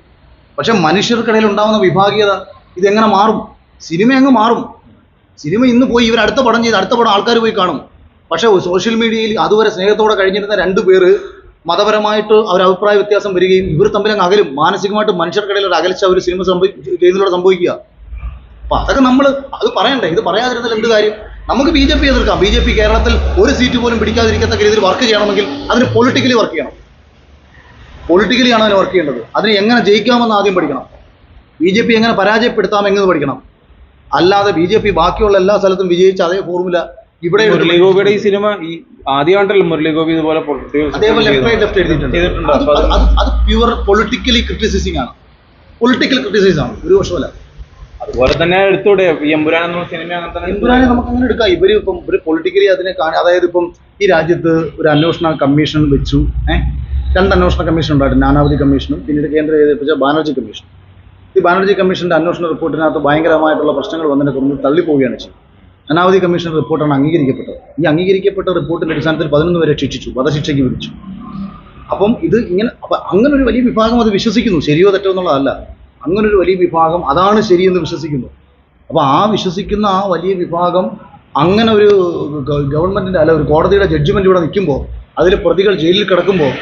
പക്ഷെ മനുഷ്യർക്കിടയിൽ ഉണ്ടാകുന്ന വിഭാഗീയത ഇതെങ്ങനെ മാറും? സിനിമ അങ്ങ് മാറും. സിനിമ ഇന്ന് പോയി ഇവർ അടുത്ത പടം ചെയ്ത് അടുത്ത പടം ആൾക്കാർ പോയി കാണും. പക്ഷേ സോഷ്യൽ മീഡിയയിൽ അതുവരെ സ്നേഹത്തോടെ കഴിഞ്ഞിരുന്ന രണ്ട് പേര് മതപരമായിട്ട് അവർ അഭിപ്രായ വ്യത്യാസം വരികയും ഇവർ തമ്മിൽ അങ്ങ് അകലും. മാനസികമായിട്ട് മനുഷ്യർക്കിടയിൽ ഒരു അകൽച്ച ഒരു സിനിമ സംഭവി സംഭവിക്കുക. അപ്പൊ അതൊക്കെ നമ്മൾ അത് പറയണ്ടേ? ഇത് പറയാതിരുന്നാൽ എന്ത് കാര്യം? നമുക്ക് ബി ജെ പി എതിർക്കാം. ബി ജെ പി കേരളത്തിൽ ഒരു സീറ്റ് പോലും പിടിക്കാതിരിക്കത്തക്ക രീതിയിൽ വർക്ക് ചെയ്യണമെങ്കിൽ അതിന് പൊളിറ്റിക്കലി വർക്ക് ചെയ്യണം. പൊളിറ്റിക്കലി ആണ് അതിന് വർക്ക് ചെയ്യേണ്ടത്. അതിന് എങ്ങനെ ജയിക്കാമെന്ന് ആദ്യം പഠിക്കണം. ബി ജെ പി എങ്ങനെ പരാജയപ്പെടുത്താമെന്ന് പഠിക്കണം. അല്ലാതെ ബി ജെ പി ബാക്കിയുള്ള എല്ലാ സ്ഥലത്തും വിജയിച്ച അതേ ഫോർമുല ഇവിടെ മുരളി ഗോപിയുടെ ഈ സിനിമ ഈ ആദ്യമായിട്ടല്ല മുരളി ഗോപി ഇതുപോലെ അതേപോലെ ലെഫ്റ്റ് ചെയ്തത്. റൈറ്റ് ലെഫ്റ്റ് എഴുതിയിട്ടുണ്ട് അത് പ്യുവർ പൊളിറ്റിക്കലി ക്രിറ്റിസിസിങ് ആണ്. പൊളിറ്റിക്കൽ ക്രിറ്റിസിസം ആണ്. ഒരു വർഷമല്ല അതുപോലെ തന്നെ എടുത്തൂടെ. ഈ എമ്പുരാൻ എന്ന സിനിമ അങ്ങനെ തന്നെ എമ്പുരാനെ നമുക്ക് അങ്ങനെ എടുക്കാം. ഇവർ ഇപ്പം ഒരു പൊളിറ്റിക്കലി അതിനെ കാണി അതായത് ഇപ്പം ഈ രാജ്യത്ത് ഒരു അന്വേഷണ കമ്മീഷൻ വെച്ചു. ഏഹ് രണ്ട് അന്വേഷണ കമ്മീഷൻ ഉണ്ടായിരുന്നു നാനാവധി കമ്മീഷനും പിന്നീട് കേന്ദ്ര ഏതെപ്പിച്ച ബാനർജി കമ്മീഷൻ ഈ ബാനർജി കമ്മീഷന്റെ അന്വേഷണ റിപ്പോർട്ടിനകത്ത് ഭയങ്കരമായിട്ടുള്ള പ്രശ്നങ്ങൾ വന്നതിനെ തുടർന്ന് തള്ളിപ്പോവുകയാണ് ചെയ്തത്. അനാവധി കമ്മീഷൻ റിപ്പോർട്ടാണ് അംഗീകരിക്കപ്പെട്ടത്. ഈ അംഗീകരിക്കപ്പെട്ട റിപ്പോർട്ടിന്റെ അടിസ്ഥാനത്തിൽ പതിനൊന്ന് വരെ ശിക്ഷിച്ചു വധശിക്ഷയ്ക്ക് വിളിച്ചു അപ്പം ഇത് ഇങ്ങനെ അപ്പം അങ്ങനെ ഒരു വലിയ വിഭാഗം അത് വിശ്വസിക്കുന്നു. ശരിയോ തെറ്റോ എന്നുള്ളതല്ല. അങ്ങനെ ഒരു വലിയ വിഭാഗം അതാണ് ശരിയെന്ന് വിശ്വസിക്കുന്നു. അപ്പോൾ ആ വിശ്വസിക്കുന്ന ആ വലിയ വിഭാഗം അങ്ങനെ ഒരു ഗവൺമെന്റിന്റെ അല്ല ഒരു കോടതിയുടെ ജഡ്ജ്മെന്റ് ഇവിടെ നിൽക്കുമ്പോൾ അതിൽ പ്രതികൾ ജയിലിൽ കിടക്കുമ്പോൾ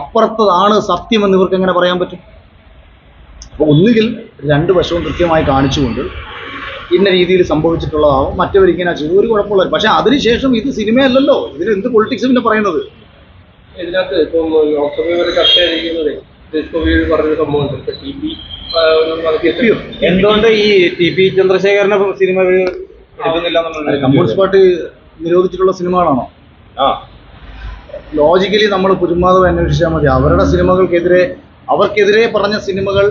അപ്പുറത്തതാണ് സത്യമെന്ന് ഇവർക്ക് എങ്ങനെ പറയാൻ പറ്റും? അപ്പോൾ ഒന്നുകിൽ രണ്ട് വശവും കൃത്യമായി കാണിച്ചുകൊണ്ട് ഇന്ന രീതിയിൽ സംഭവിച്ചിട്ടുള്ളതാവും മറ്റവരിങ്ങനെ ചെയ്തു ഒരു കുഴപ്പമുള്ള പക്ഷെ അതിനുശേഷം ഇത് സിനിമയല്ലല്ലോ. ഇതിന് എന്ത് പൊളിറ്റിക്സ് പിന്നെ പറയുന്നത്? ഇതിനകത്ത് ഇപ്പം ലോക്സഭ വരെ ചർച്ച ചെയ്തിരിക്കുന്നത് ഗോപി സംഭവമുണ്ട്. ടി പി എന്തുകൊണ്ട് ഈ ടി പി ചന്ദ്രശേഖരന്റെ സിനിമ കമ്മ്യൂണിസ്റ്റ് പാർട്ടി നിരോധിച്ചിട്ടുള്ള സിനിമകളാണോ? ആ. ലോജിക്കലി നമ്മൾ പുരുമാധവ് അന്വേഷിച്ചാൽ മതി. അവരുടെ സിനിമകൾക്കെതിരെ അവർക്കെതിരെ പറഞ്ഞ സിനിമകൾ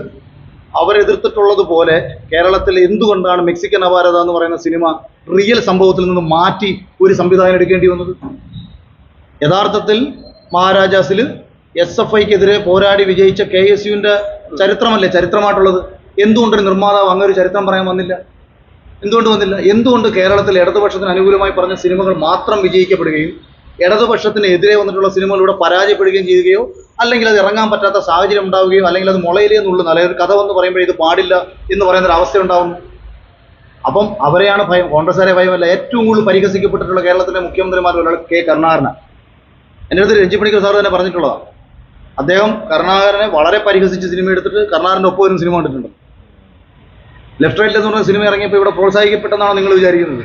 അവരെതിർത്തിട്ടുള്ളതുപോലെ കേരളത്തിൽ എന്തുകൊണ്ടാണ് മെക്സിക്കൻ അപാരത എന്ന് പറയുന്ന സിനിമ റിയൽ സംഭവത്തിൽ നിന്ന് മാറ്റി ഒരു സംവിധാനം എടുക്കേണ്ടി വന്നത്? യഥാർത്ഥത്തിൽ മഹാരാജാസിൽ എസ് എഫ് ഐക്കെതിരെ പോരാടി വിജയിച്ച കെ എസ് യുവിന്റെ ചരിത്രമല്ലേ ചരിത്രമായിട്ടുള്ളത്? എന്തുകൊണ്ട് ഒരു നിർമ്മാതാവ് അങ്ങനെ ഒരു ചരിത്രം പറയാൻ വന്നില്ല? എന്തുകൊണ്ട് വന്നില്ല? എന്തുകൊണ്ട് കേരളത്തിൽ ഇടതുപക്ഷത്തിന് അനുകൂലമായി പറഞ്ഞ സിനിമകൾ മാത്രം വിജയിക്കപ്പെടുകയും ഇടതുപക്ഷത്തിന് എതിരെ വന്നിട്ടുള്ള സിനിമകളിലൂടെ പരാജയപ്പെടുകയും ചെയ്യുകയോ അല്ലെങ്കിൽ അത് ഇറങ്ങാൻ പറ്റാത്ത സാഹചര്യം ഉണ്ടാവുകയോ അല്ലെങ്കിൽ അത് മുളയിലേ എന്നുള്ളൂ അല്ലെങ്കിൽ കഥ വന്ന് പറയുമ്പോൾ ഇത് പാടില്ല എന്ന് പറയുന്ന ഒരു അവസ്ഥ ഉണ്ടാവുന്നു. അപ്പം അവരെയാണ് ഭയം കോൺഗ്രസ്സുകാരെ ഭയമല്ല. ഏറ്റവും കൂടുതൽ പരിഹസിക്കപ്പെട്ടിട്ടുള്ള കേരളത്തിലെ മുഖ്യമന്ത്രിമാരിൽ ഒരാൾ കെ കരുണാകരനാണ്. എന്റെ അടുത്ത് രഞ്ജി പണിക്കർ സാർ തന്നെ പറഞ്ഞിട്ടുള്ളതാണ് അദ്ദേഹം കരുണാകരനെ വളരെ പരിഹസിച്ച് സിനിമ എടുത്തിട്ട് കരുണാകരന്റെ ഒപ്പം ഒരു സിനിമ കണ്ടിട്ടുണ്ട്. ലെഫ്റ്റ് റൈറ്റ് എന്ന് പറഞ്ഞ സിനിമ ഇറങ്ങിയപ്പോൾ ഇവിടെ പ്രോത്സാഹിക്കപ്പെട്ടെന്നാണ് നിങ്ങൾ വിചാരിക്കുന്നത്.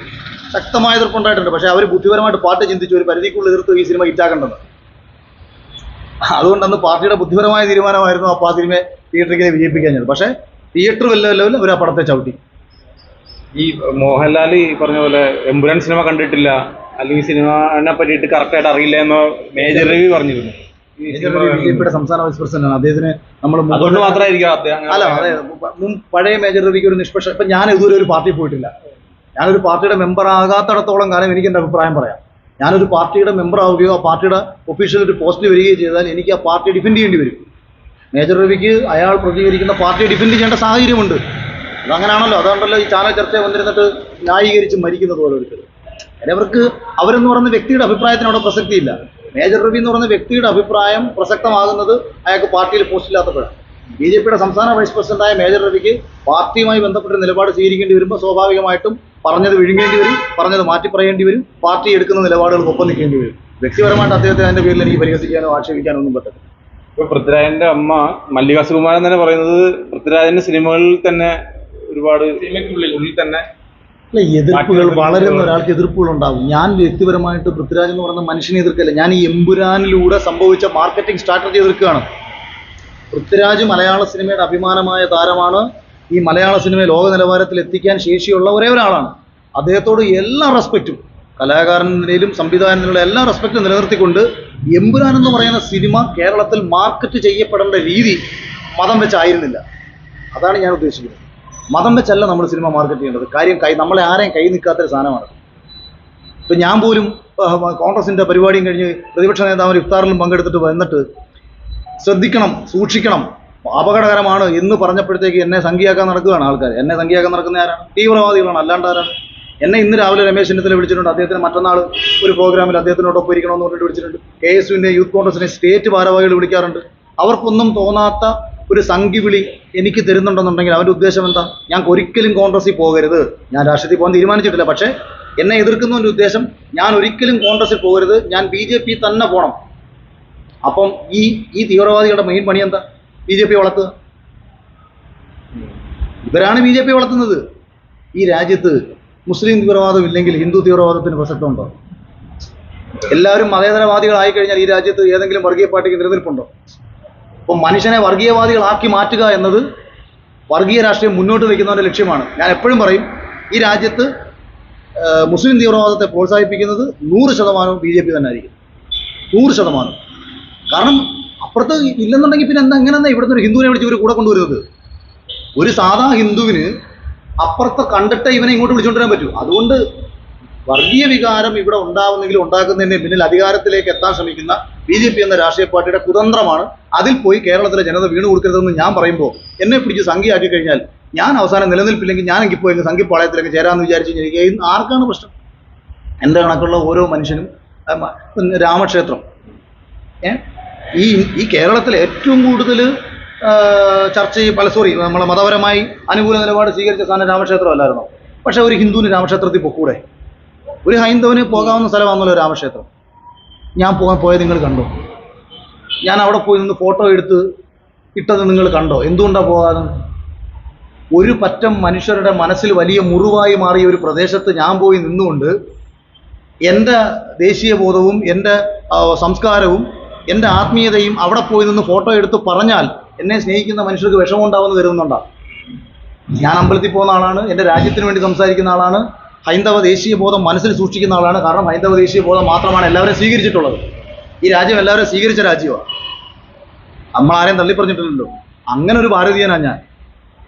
ശക്തമായ എതിർപ്പുണ്ടായിട്ടുണ്ട് പക്ഷെ അവർ ബുദ്ധിപരമായിട്ട് പാർട്ടി ചിന്തിച്ചു ഒരു പരിധിക്കുള്ളിൽ എതിർത്ത് ഈ സിനിമ ഹിറ്റാക്കേണ്ടത്. അതുകൊണ്ട് അന്ന് പാർട്ടിയുടെ ബുദ്ധിപരമായ തീരുമാനമായിരുന്നു അപ്പോൾ ആ സിനിമയെ തിയേറ്ററിലേക്ക് വിജയിപ്പിക്കാൻ പക്ഷേ തിയേറ്റർ വല്ല ലെവലിൽ അവർ ആ പടത്തെ ചവിട്ടി. ഈ മോഹൻലാൽ ഈ പറഞ്ഞ പോലെ എമ്പുരാൻ സിനിമ കണ്ടിട്ടില്ല അല്ലെങ്കിൽ സിനിമനെ പറ്റിയിട്ട് കറക്റ്റായിട്ട് അറിയില്ല എന്ന് മേജർ റിവ്യൂ പറഞ്ഞിരുന്നു. സംസ്ഥാന വൈസ് പ്രസിഡന്റാണ് അദ്ദേഹത്തിന് നമ്മൾ അതുകൊണ്ട് മാത്രമായിരിക്കും അല്ല അതെ പഴയ മേജർ രവിക്ക് ഒരു നിഷ്പക്ഷ ഇപ്പൊ ഞാൻ ഇതുവരെ ഒരു പാർട്ടി പോയിട്ടില്ല. ഞാനൊരു പാർട്ടിയുടെ മെമ്പർ ആകാത്തിടത്തോളം കാലം എനിക്ക് എന്റെ അഭിപ്രായം പറയാം. ഞാനൊരു പാർട്ടിയുടെ മെമ്പർ ആവുകയോ ആ പാർട്ടിയുടെ ഒഫീഷ്യൽ ഒരു പോസ്റ്റിൽ വരികയോ ചെയ്താൽ എനിക്ക് ആ പാർട്ടി ഡിഫെൻഡ് ചെയ്യേണ്ടി വരും. മേജർ രവിക്ക് അയാൾ പ്രതികരിക്കുന്ന പാർട്ടിയെ ഡിഫെൻഡ് ചെയ്യേണ്ട സാഹചര്യമുണ്ട്. അതങ്ങനെയാണല്ലോ അതുകൊണ്ടല്ലോ ഈ ചാനൽ ചർച്ച വന്നിരുന്നിട്ട് ന്യായീകരിച്ച് മരിക്കുന്നത് പോലെ ഓരോരുത്തർ അവർക്ക് അവരെന്ന് പറയുന്ന വ്യക്തിയുടെ അഭിപ്രായത്തിന് അഭിപ്രായത്തിനോട് പ്രസക്തിയില്ല. മേജർ രവി എന്ന് പറയുന്ന വ്യക്തിയുടെ അഭിപ്രായം പ്രസക്തമാകുന്നത് അയാൾക്ക് പാർട്ടിയിൽ പോസ്റ്റില്ലാത്തപ്പോഴാണ് ബി ജെ പിയുടെ സംസ്ഥാന വൈസ് പ്രസിഡന്റായ മേജർ രവിക്ക് പാർട്ടിയുമായി ബന്ധപ്പെട്ട നിലപാട് സ്വീകരിക്കേണ്ടി വരുമ്പോൾ സ്വാഭാവികമായിട്ടും പറഞ്ഞത് വിഴുങ്ങേണ്ടി വരും പറഞ്ഞത് മാറ്റി പറയേണ്ടി വരും പാർട്ടി എടുക്കുന്ന നിലപാടുകൾക്ക് ഒപ്പം നിൽക്കേണ്ടി വരും. വ്യക്തിപരമായിട്ട് അദ്ദേഹത്തെ അതിന്റെ പേരിൽ എനിക്ക് പരിഹസിക്കാനോ ആക്ഷേപിക്കാനോ ഒന്നും പറ്റില്ല ഇപ്പൊ പൃഥ്വിരാജിന്റെ അമ്മ മല്ലിക സുകുമാരൻ തന്നെ പറയുന്നത് പൃഥ്വിരാജിന്റെ സിനിമകളിൽ തന്നെ ഒരുപാട് ഉള്ളിൽ തന്നെ. അല്ല എതിർപ്പുകൾ വളരുന്ന ഒരാൾക്ക് എതിർപ്പുകൾ ഉണ്ടാവും ഞാൻ വ്യക്തിപരമായിട്ട് പൃഥ്വിരാജ് എന്ന് പറയുന്ന മനുഷ്യനെ എതിർക്കല്ല. ഞാൻ ഈ എമ്പുരാനിലൂടെ സംഭവിച്ച മാർക്കറ്റിംഗ് സ്ട്രാറ്റജി എതിർക്കുകയാണ്. പൃഥ്വിരാജ് മലയാള സിനിമയുടെ അഭിമാനമായ താരമാണ്. ഈ മലയാള സിനിമയെ ലോക നിലവാരത്തിൽ എത്തിക്കാൻ ശേഷിയുള്ള ഒരേ ഒരാളാണ്. അദ്ദേഹത്തോട് എല്ലാ റെസ്പെക്റ്റും കലാകാരൻ നിലയിലും സംവിധായകൻ എല്ലാ റെസ്പെക്റ്റും നിലനിർത്തിക്കൊണ്ട് എമ്പുരാൻ എന്ന് പറയുന്ന സിനിമ കേരളത്തിൽ മാർക്കറ്റ് ചെയ്യപ്പെടേണ്ട രീതി മതം വെച്ചായിരുന്നില്ല അതാണ് ഞാൻ ഉദ്ദേശിക്കുന്നത്. മതം വെച്ചല്ല നമ്മൾ സിനിമ മാർക്കറ്റ് ചെയ്യേണ്ടത്. കാര്യം കൈ നമ്മളെ ആരെയും കൈ നിൽക്കാത്തൊരു സാധനമാണ്. ഇപ്പം ഞാൻ പോലും കോൺഗ്രസിന്റെ പരിപാടിയും കഴിഞ്ഞ് പ്രതിപക്ഷ നേതാവ് ഇഫ്താറിലും പങ്കെടുത്തിട്ട് വന്നിട്ട് ശ്രദ്ധിക്കണം സൂക്ഷിക്കണം. അപകടകരമാണ് എന്ന് പറഞ്ഞപ്പോഴത്തേക്ക് എന്നെ സംഖ്യയാക്കാൻ നടക്കുകയാണ് ആൾക്കാർ എന്നെ സംഖ്യയാക്കാൻ നടക്കുന്ന ആരാണ്? തീവ്രവാദികളാണ് അല്ലാണ്ട് ആരാണ് എന്നെ ഇന്ന് രാവിലെ രമേശ് ചെന്നിത്തല വിളിച്ചിട്ടുണ്ട്. അദ്ദേഹത്തിന് മറ്റന്നാൾ ഒരു പ്രോഗ്രാമിൽ അദ്ദേഹത്തിനോടൊപ്പം ഇരിക്കണമെന്ന് പറഞ്ഞിട്ട് വിളിച്ചിട്ടുണ്ട്. കെ എസ് യൂത്ത് കോൺഗ്രസിനെ സ്റ്റേറ്റ് ഭാരവാഹികൾ വിളിക്കാറുണ്ട്. അവർക്കൊന്നും തോന്നാത്ത ഒരു സംഖ്യ വിളി എനിക്ക് തരുന്നുണ്ടെന്നുണ്ടെങ്കിൽ അവന്റെ ഉദ്ദേശം എന്താ? ഞാൻ ഒരിക്കലും കോൺഗ്രസിൽ പോകരുത്. ഞാൻ രാഷ്ട്രീയത്തിൽ പോകാൻ തീരുമാനിച്ചിട്ടില്ല. പക്ഷേ എന്നെ എതിർക്കുന്നതിന്റെ ഉദ്ദേശം ഞാൻ ഒരിക്കലും കോൺഗ്രസിൽ പോകരുത്. ഞാൻ ബി ജെ പി തന്നെ പോകണം. അപ്പം ഈ ഈ തീവ്രവാദികളുടെ മെയിൻ പണി എന്താ? ബി ജെ പി വളർത്തുക. ഇവരാണ് ബി ജെ പി വളർത്തുന്നത്. ഈ രാജ്യത്ത് മുസ്ലിം തീവ്രവാദം ഇല്ലെങ്കിൽ ഹിന്ദു തീവ്രവാദത്തിന് പ്രസക്തമുണ്ടോ? എല്ലാവരും മതേതരവാദികളായി കഴിഞ്ഞാൽ ഈ രാജ്യത്ത് ഏതെങ്കിലും വർഗീയ പാർട്ടിക്ക് നിലനിൽപ്പുണ്ടോ? അപ്പം മനുഷ്യനെ വർഗീയവാദികളാക്കി മാറ്റുക എന്നത് വർഗീയ രാഷ്ട്രീയം മുന്നോട്ട് വയ്ക്കുന്നവരുടെ ലക്ഷ്യമാണ്. ഞാൻ എപ്പോഴും പറയും ഈ രാജ്യത്ത് മുസ്ലിം തീവ്രവാദത്തെ പ്രോത്സാഹിപ്പിക്കുന്നത് നൂറ് ശതമാനവും ബി ജെ പി തന്നെ ആയിരിക്കും നൂറ് ശതമാനം. കാരണം അപ്പുറത്ത് ഇല്ലെന്നുണ്ടെങ്കിൽ പിന്നെ എന്താ എങ്ങനെ ഇവിടുന്ന് ഒരു ഹിന്ദുവിനെ വിളിച്ച് ഇവർ കൂടെ കൊണ്ടുവരുന്നത്? ഒരു സാധാ ഹിന്ദുവിന് അപ്പുറത്തെ കണ്ടിട്ട് ഇവനെ ഇങ്ങോട്ട് വിളിച്ചുകൊണ്ടുവരാൻ പറ്റൂ. അതുകൊണ്ട് വർഗീയ വികാരം ഇവിടെ ഉണ്ടാവുന്നെങ്കിലും ഉണ്ടാക്കുന്നതിന് പിന്നിൽ അധികാരത്തിലേക്ക് എത്താൻ ശ്രമിക്കുന്ന ബി ജെ പി എന്ന രാഷ്ട്രീയ പാർട്ടിയുടെ കുതന്ത്രമാണ്. അതിൽ പോയി കേരളത്തിലെ ജനത വീണ് കൊടുക്കരുതെന്ന് ഞാൻ പറയുമ്പോൾ എന്നെ പിടിച്ച് സംഖ്യയാക്കി കഴിഞ്ഞാൽ ഞാൻ അവസാനം നിലനിൽപ്പില്ലെങ്കിൽ ഞാൻ എങ്കിൽ പോയി സംഖ്യപ്പാളയത്തിലേക്ക് ചേരാമെന്ന് വിചാരിച്ചു കഴിഞ്ഞാൽ എനിക്ക് ആർക്കാണ് പ്രശ്നം? എന്റെ കണക്കുള്ള ഓരോ മനുഷ്യനും? രാമക്ഷേത്രം. ഏ? ഈ ഈ കേരളത്തിൽ ഏറ്റവും കൂടുതൽ ചർച്ച ചെയ്യ പല സോറി നമ്മളെ മതപരമായി അനുകൂല നിലപാട് സ്വീകരിച്ച സ്ഥാനം രാമക്ഷേത്രമല്ലായിരുന്നോ? പക്ഷെ ഒരു ഹിന്ദുവിന് രാമക്ഷേത്രത്തിൽ പൊക്കൂടെ? ഒരു ഹൈന്ദവന് പോകാവുന്ന സ്ഥലമാണല്ലോ രാമക്ഷേത്രം. ഞാൻ പോകാൻ പോയത് നിങ്ങൾ കണ്ടോ? ഞാൻ അവിടെ പോയി നിന്ന് ഫോട്ടോ എടുത്ത് ഇട്ടത് നിങ്ങൾ കണ്ടോ? എന്തുകൊണ്ടാണ് പോകാതെ? ഒരു പറ്റം മനുഷ്യരുടെ മനസ്സിൽ വലിയ മുറിവായി മാറിയ ഒരു പ്രദേശത്ത് ഞാൻ പോയി നിന്നുകൊണ്ട് എന്റെ ദേശീയ ബോധവും എന്റെ സംസ്കാരവും എന്റെ ആത്മീയതയും അവിടെ പോയി നിന്ന് ഫോട്ടോ എടുത്ത് പറഞ്ഞാൽ എന്നെ സ്നേഹിക്കുന്ന മനുഷ്യർക്ക് വിഷമം ഉണ്ടാവുമെന്ന് കരുതുന്നുണ്ടോ? ഞാൻ അമ്പലത്തിൽ പോകുന്ന ആളാണ് എന്റെ രാജ്യത്തിന് വേണ്ടി സംസാരിക്കുന്ന ആളാണ് ഹൈന്ദവ ദേശീയ ബോധം മനസ്സിൽ സൂക്ഷിക്കുന്ന ആളാണ്. കാരണം ഹൈന്ദവ ദേശീയ ബോധം മാത്രമാണ് എല്ലാവരെയും സ്വീകരിച്ചിട്ടുള്ളത്. ഈ രാജ്യം എല്ലാവരും സ്വീകരിച്ച രാജ്യമാണ് നമ്മൾ ആരെയും തള്ളിപ്പറഞ്ഞിട്ടില്ലല്ലോ. അങ്ങനെ ഒരു ഭാരതീയനാണ് ഞാൻ.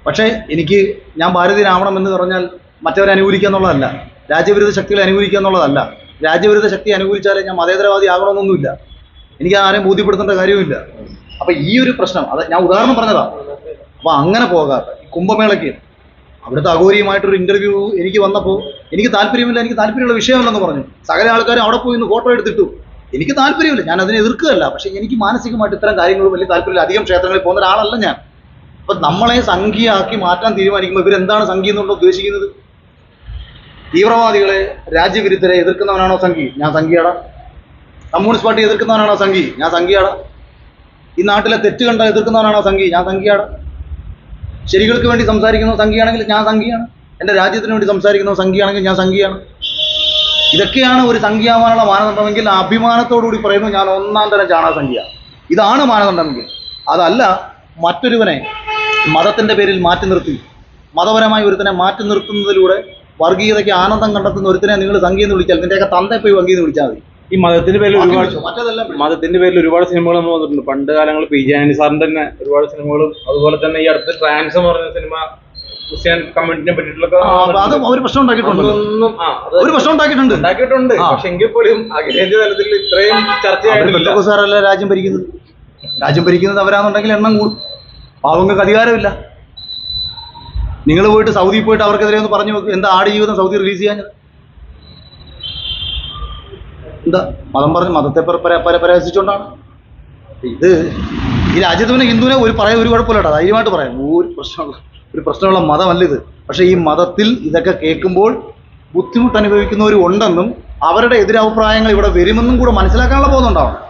പക്ഷേ എനിക്ക് ഞാൻ ഭാരതീയനാവണം എന്ന് പറഞ്ഞാൽ മറ്റവരെ അനുകൂലിക്കുക എന്നുള്ളതല്ല. രാജ്യവിരുദ്ധ ശക്തികളെ അനുകൂലിക്കുക എന്നുള്ളതല്ല. രാജ്യവിരുദ്ധ ശക്തി അനുകൂലിച്ചാലേ ഞാൻ മതേതരവാദി ആകണമെന്നൊന്നുമില്ല. എനിക്ക് ആരെയും ബോധ്യപ്പെടുത്തേണ്ട കാര്യവുമില്ല. അപ്പൊ ഈ ഒരു പ്രശ്നം അത് ഞാൻ ഉദാഹരണം പറഞ്ഞതാ. അപ്പൊ അങ്ങനെ പോകാത്ത കുംഭമേളയ്ക്ക് അവിടുത്തെ അഘോരിയുമായിട്ടൊരു ഇന്റർവ്യൂ എനിക്ക് വന്നപ്പോൾ എനിക്ക് താല്പര്യമില്ല എനിക്ക് താല്പര്യമുള്ള വിഷയമല്ലെന്ന് പറഞ്ഞു. സകല ആൾക്കാരും അവിടെ പോയി ഇന്ന് ഫോട്ടോ എടുത്തിട്ടു. എനിക്ക് താല്പര്യമില്ല ഞാൻ അതിനെ എതിർക്കുകയല്ല. പക്ഷെ എനിക്ക് മാനസികമായിട്ട് ഇത്തരം കാര്യങ്ങൾ വലിയ താല്പര്യമില്ല. അധികം ക്ഷേത്രങ്ങളിൽ പോകുന്ന ഒരാളല്ല ഞാൻ. അപ്പൊ നമ്മളെ സംഖ്യയാക്കി മാറ്റാൻ തീരുമാനിക്കുമ്പോൾ ഇവരെന്താണ് സംഖ്യ എന്നുകൊണ്ട് ഉദ്ദേശിക്കുന്നത്? തീവ്രവാദികളെ രാജ്യവിരുദ്ധരെ എതിർക്കുന്നവനാണോ സംഖ്യ? ഞാൻ സംഘിയാടാ കമ്മ്യൂണിസ്റ്റ് പാർട്ടി എതിർക്കുന്നവനാണോ സംഘി? ഞാൻ സംഘിയാടാ. ഈ നാട്ടിലെ തെറ്റ് കണ്ട എതിർക്കുന്നവനാണോ സംഘി? ഞാൻ സംഘിയാടാ. ശരികൾക്ക് വേണ്ടി സംസാരിക്കുന്ന സംഘിയാണെങ്കിൽ ഞാൻ സംഘിയാണ്. എന്റെ രാജ്യത്തിന് വേണ്ടി സംസാരിക്കുന്ന സംഘിയാണെങ്കിൽ ഞാൻ സംഘിയാണ്. ഇതൊക്കെയാണ് ഒരു സംഖ്യാവാനുള്ള മാനദണ്ഡമെങ്കിൽ അഭിമാനത്തോടുകൂടി പറയുന്നു ഞാൻ ഒന്നാം തരം ചാണക സംഖ്യ ഇതാണ് മാനദണ്ഡമെങ്കിൽ. അതല്ല മറ്റൊരുവനെ മതത്തിന്റെ പേരിൽ മാറ്റി നിർത്തി. മതപരമായി ഒരുത്തനെ മാറ്റി നിർത്തുന്നതിലൂടെ വർഗീയതയ്ക്ക് ആനന്ദം കണ്ടെത്തുന്ന ഒരുത്തനെ നിങ്ങൾ സംഖ്യ എന്ന് വിളിച്ചാൽ നിന്റെയൊക്കെ തന്തെ പോയി വങ്കിയെന്ന് വിളിച്ചാൽ മതി. ഈ മതത്തിന്റെ പേരിൽ ഒരുപാട് മതത്തിന്റെ പേരിൽ ഒരുപാട് സിനിമകൾ നമ്മൾ വന്നിട്ടുണ്ട്. പണ്ട് കാലങ്ങളിൽ പി ജാനി സാറിന്റെ തന്നെ ഒരുപാട് സിനിമകളും അതുപോലെ തന്നെ ഈ അടുത്ത് ട്രാൻസ് എന്ന് പറഞ്ഞ സിനിമ ക്രിസ്ത്യൻ കമ്മ്യൂണിറ്റിനെ പറ്റിയിട്ടുള്ള ഒരു പ്രശ്നം അത് ഒരു പ്രശ്നം ഉണ്ടാക്കിയിട്ടുണ്ട്. ഉണ്ടാക്കിയിട്ടുണ്ട്. പക്ഷെ എങ്കിൽ പോലും അഖിലേന്ത്യ തലത്തിൽ ഇത്രയും ചർച്ചയായിട്ടില്ല. സാറല്ല രാജ്യം ഭരിക്കുന്നത്? രാജ്യം ഭരിക്കുന്നത് അവരാണെന്നുണ്ടെങ്കിൽ എണ്ണം കൂടും. പാവങ്ങൾക്ക് അധികാരമില്ല. നിങ്ങൾ പോയിട്ട് സൗദിയിൽ പോയിട്ട് അവർക്കെതിരെ ഒന്ന് പറഞ്ഞു നോക്ക് എന്താ ആട് ജീവിതം സൗദി റിലീസ് ചെയ്യാഞ്ഞത്? എന്താ? മതം പറഞ്ഞ് മതത്തെ പര- പര- പര- പരാമർശിച്ചുകൊണ്ടാണ് ഇത് ഈ രാജ്യത്ത് പിന്നെ ഹിന്ദുവിനെ ഒരു പറയാൻ ഒരു കുഴപ്പമില്ല ധൈര്യമായിട്ട് പറയാം. ഒരു പ്രശ്നമുള്ള ഒരു പ്രശ്നമുള്ള മതമല്ല ഇത്. പക്ഷേ ഈ മതത്തിൽ ഇതൊക്കെ കേൾക്കുമ്പോൾ ബുദ്ധിമുട്ട് അനുഭവിക്കുന്നവരും ഉണ്ടെന്നും അവരുടെ എതിരഭിപ്രായങ്ങൾ ഇവിടെ വരുമെന്നും കൂടെ മനസ്സിലാക്കാനുള്ള ബോധമുണ്ടാവണം.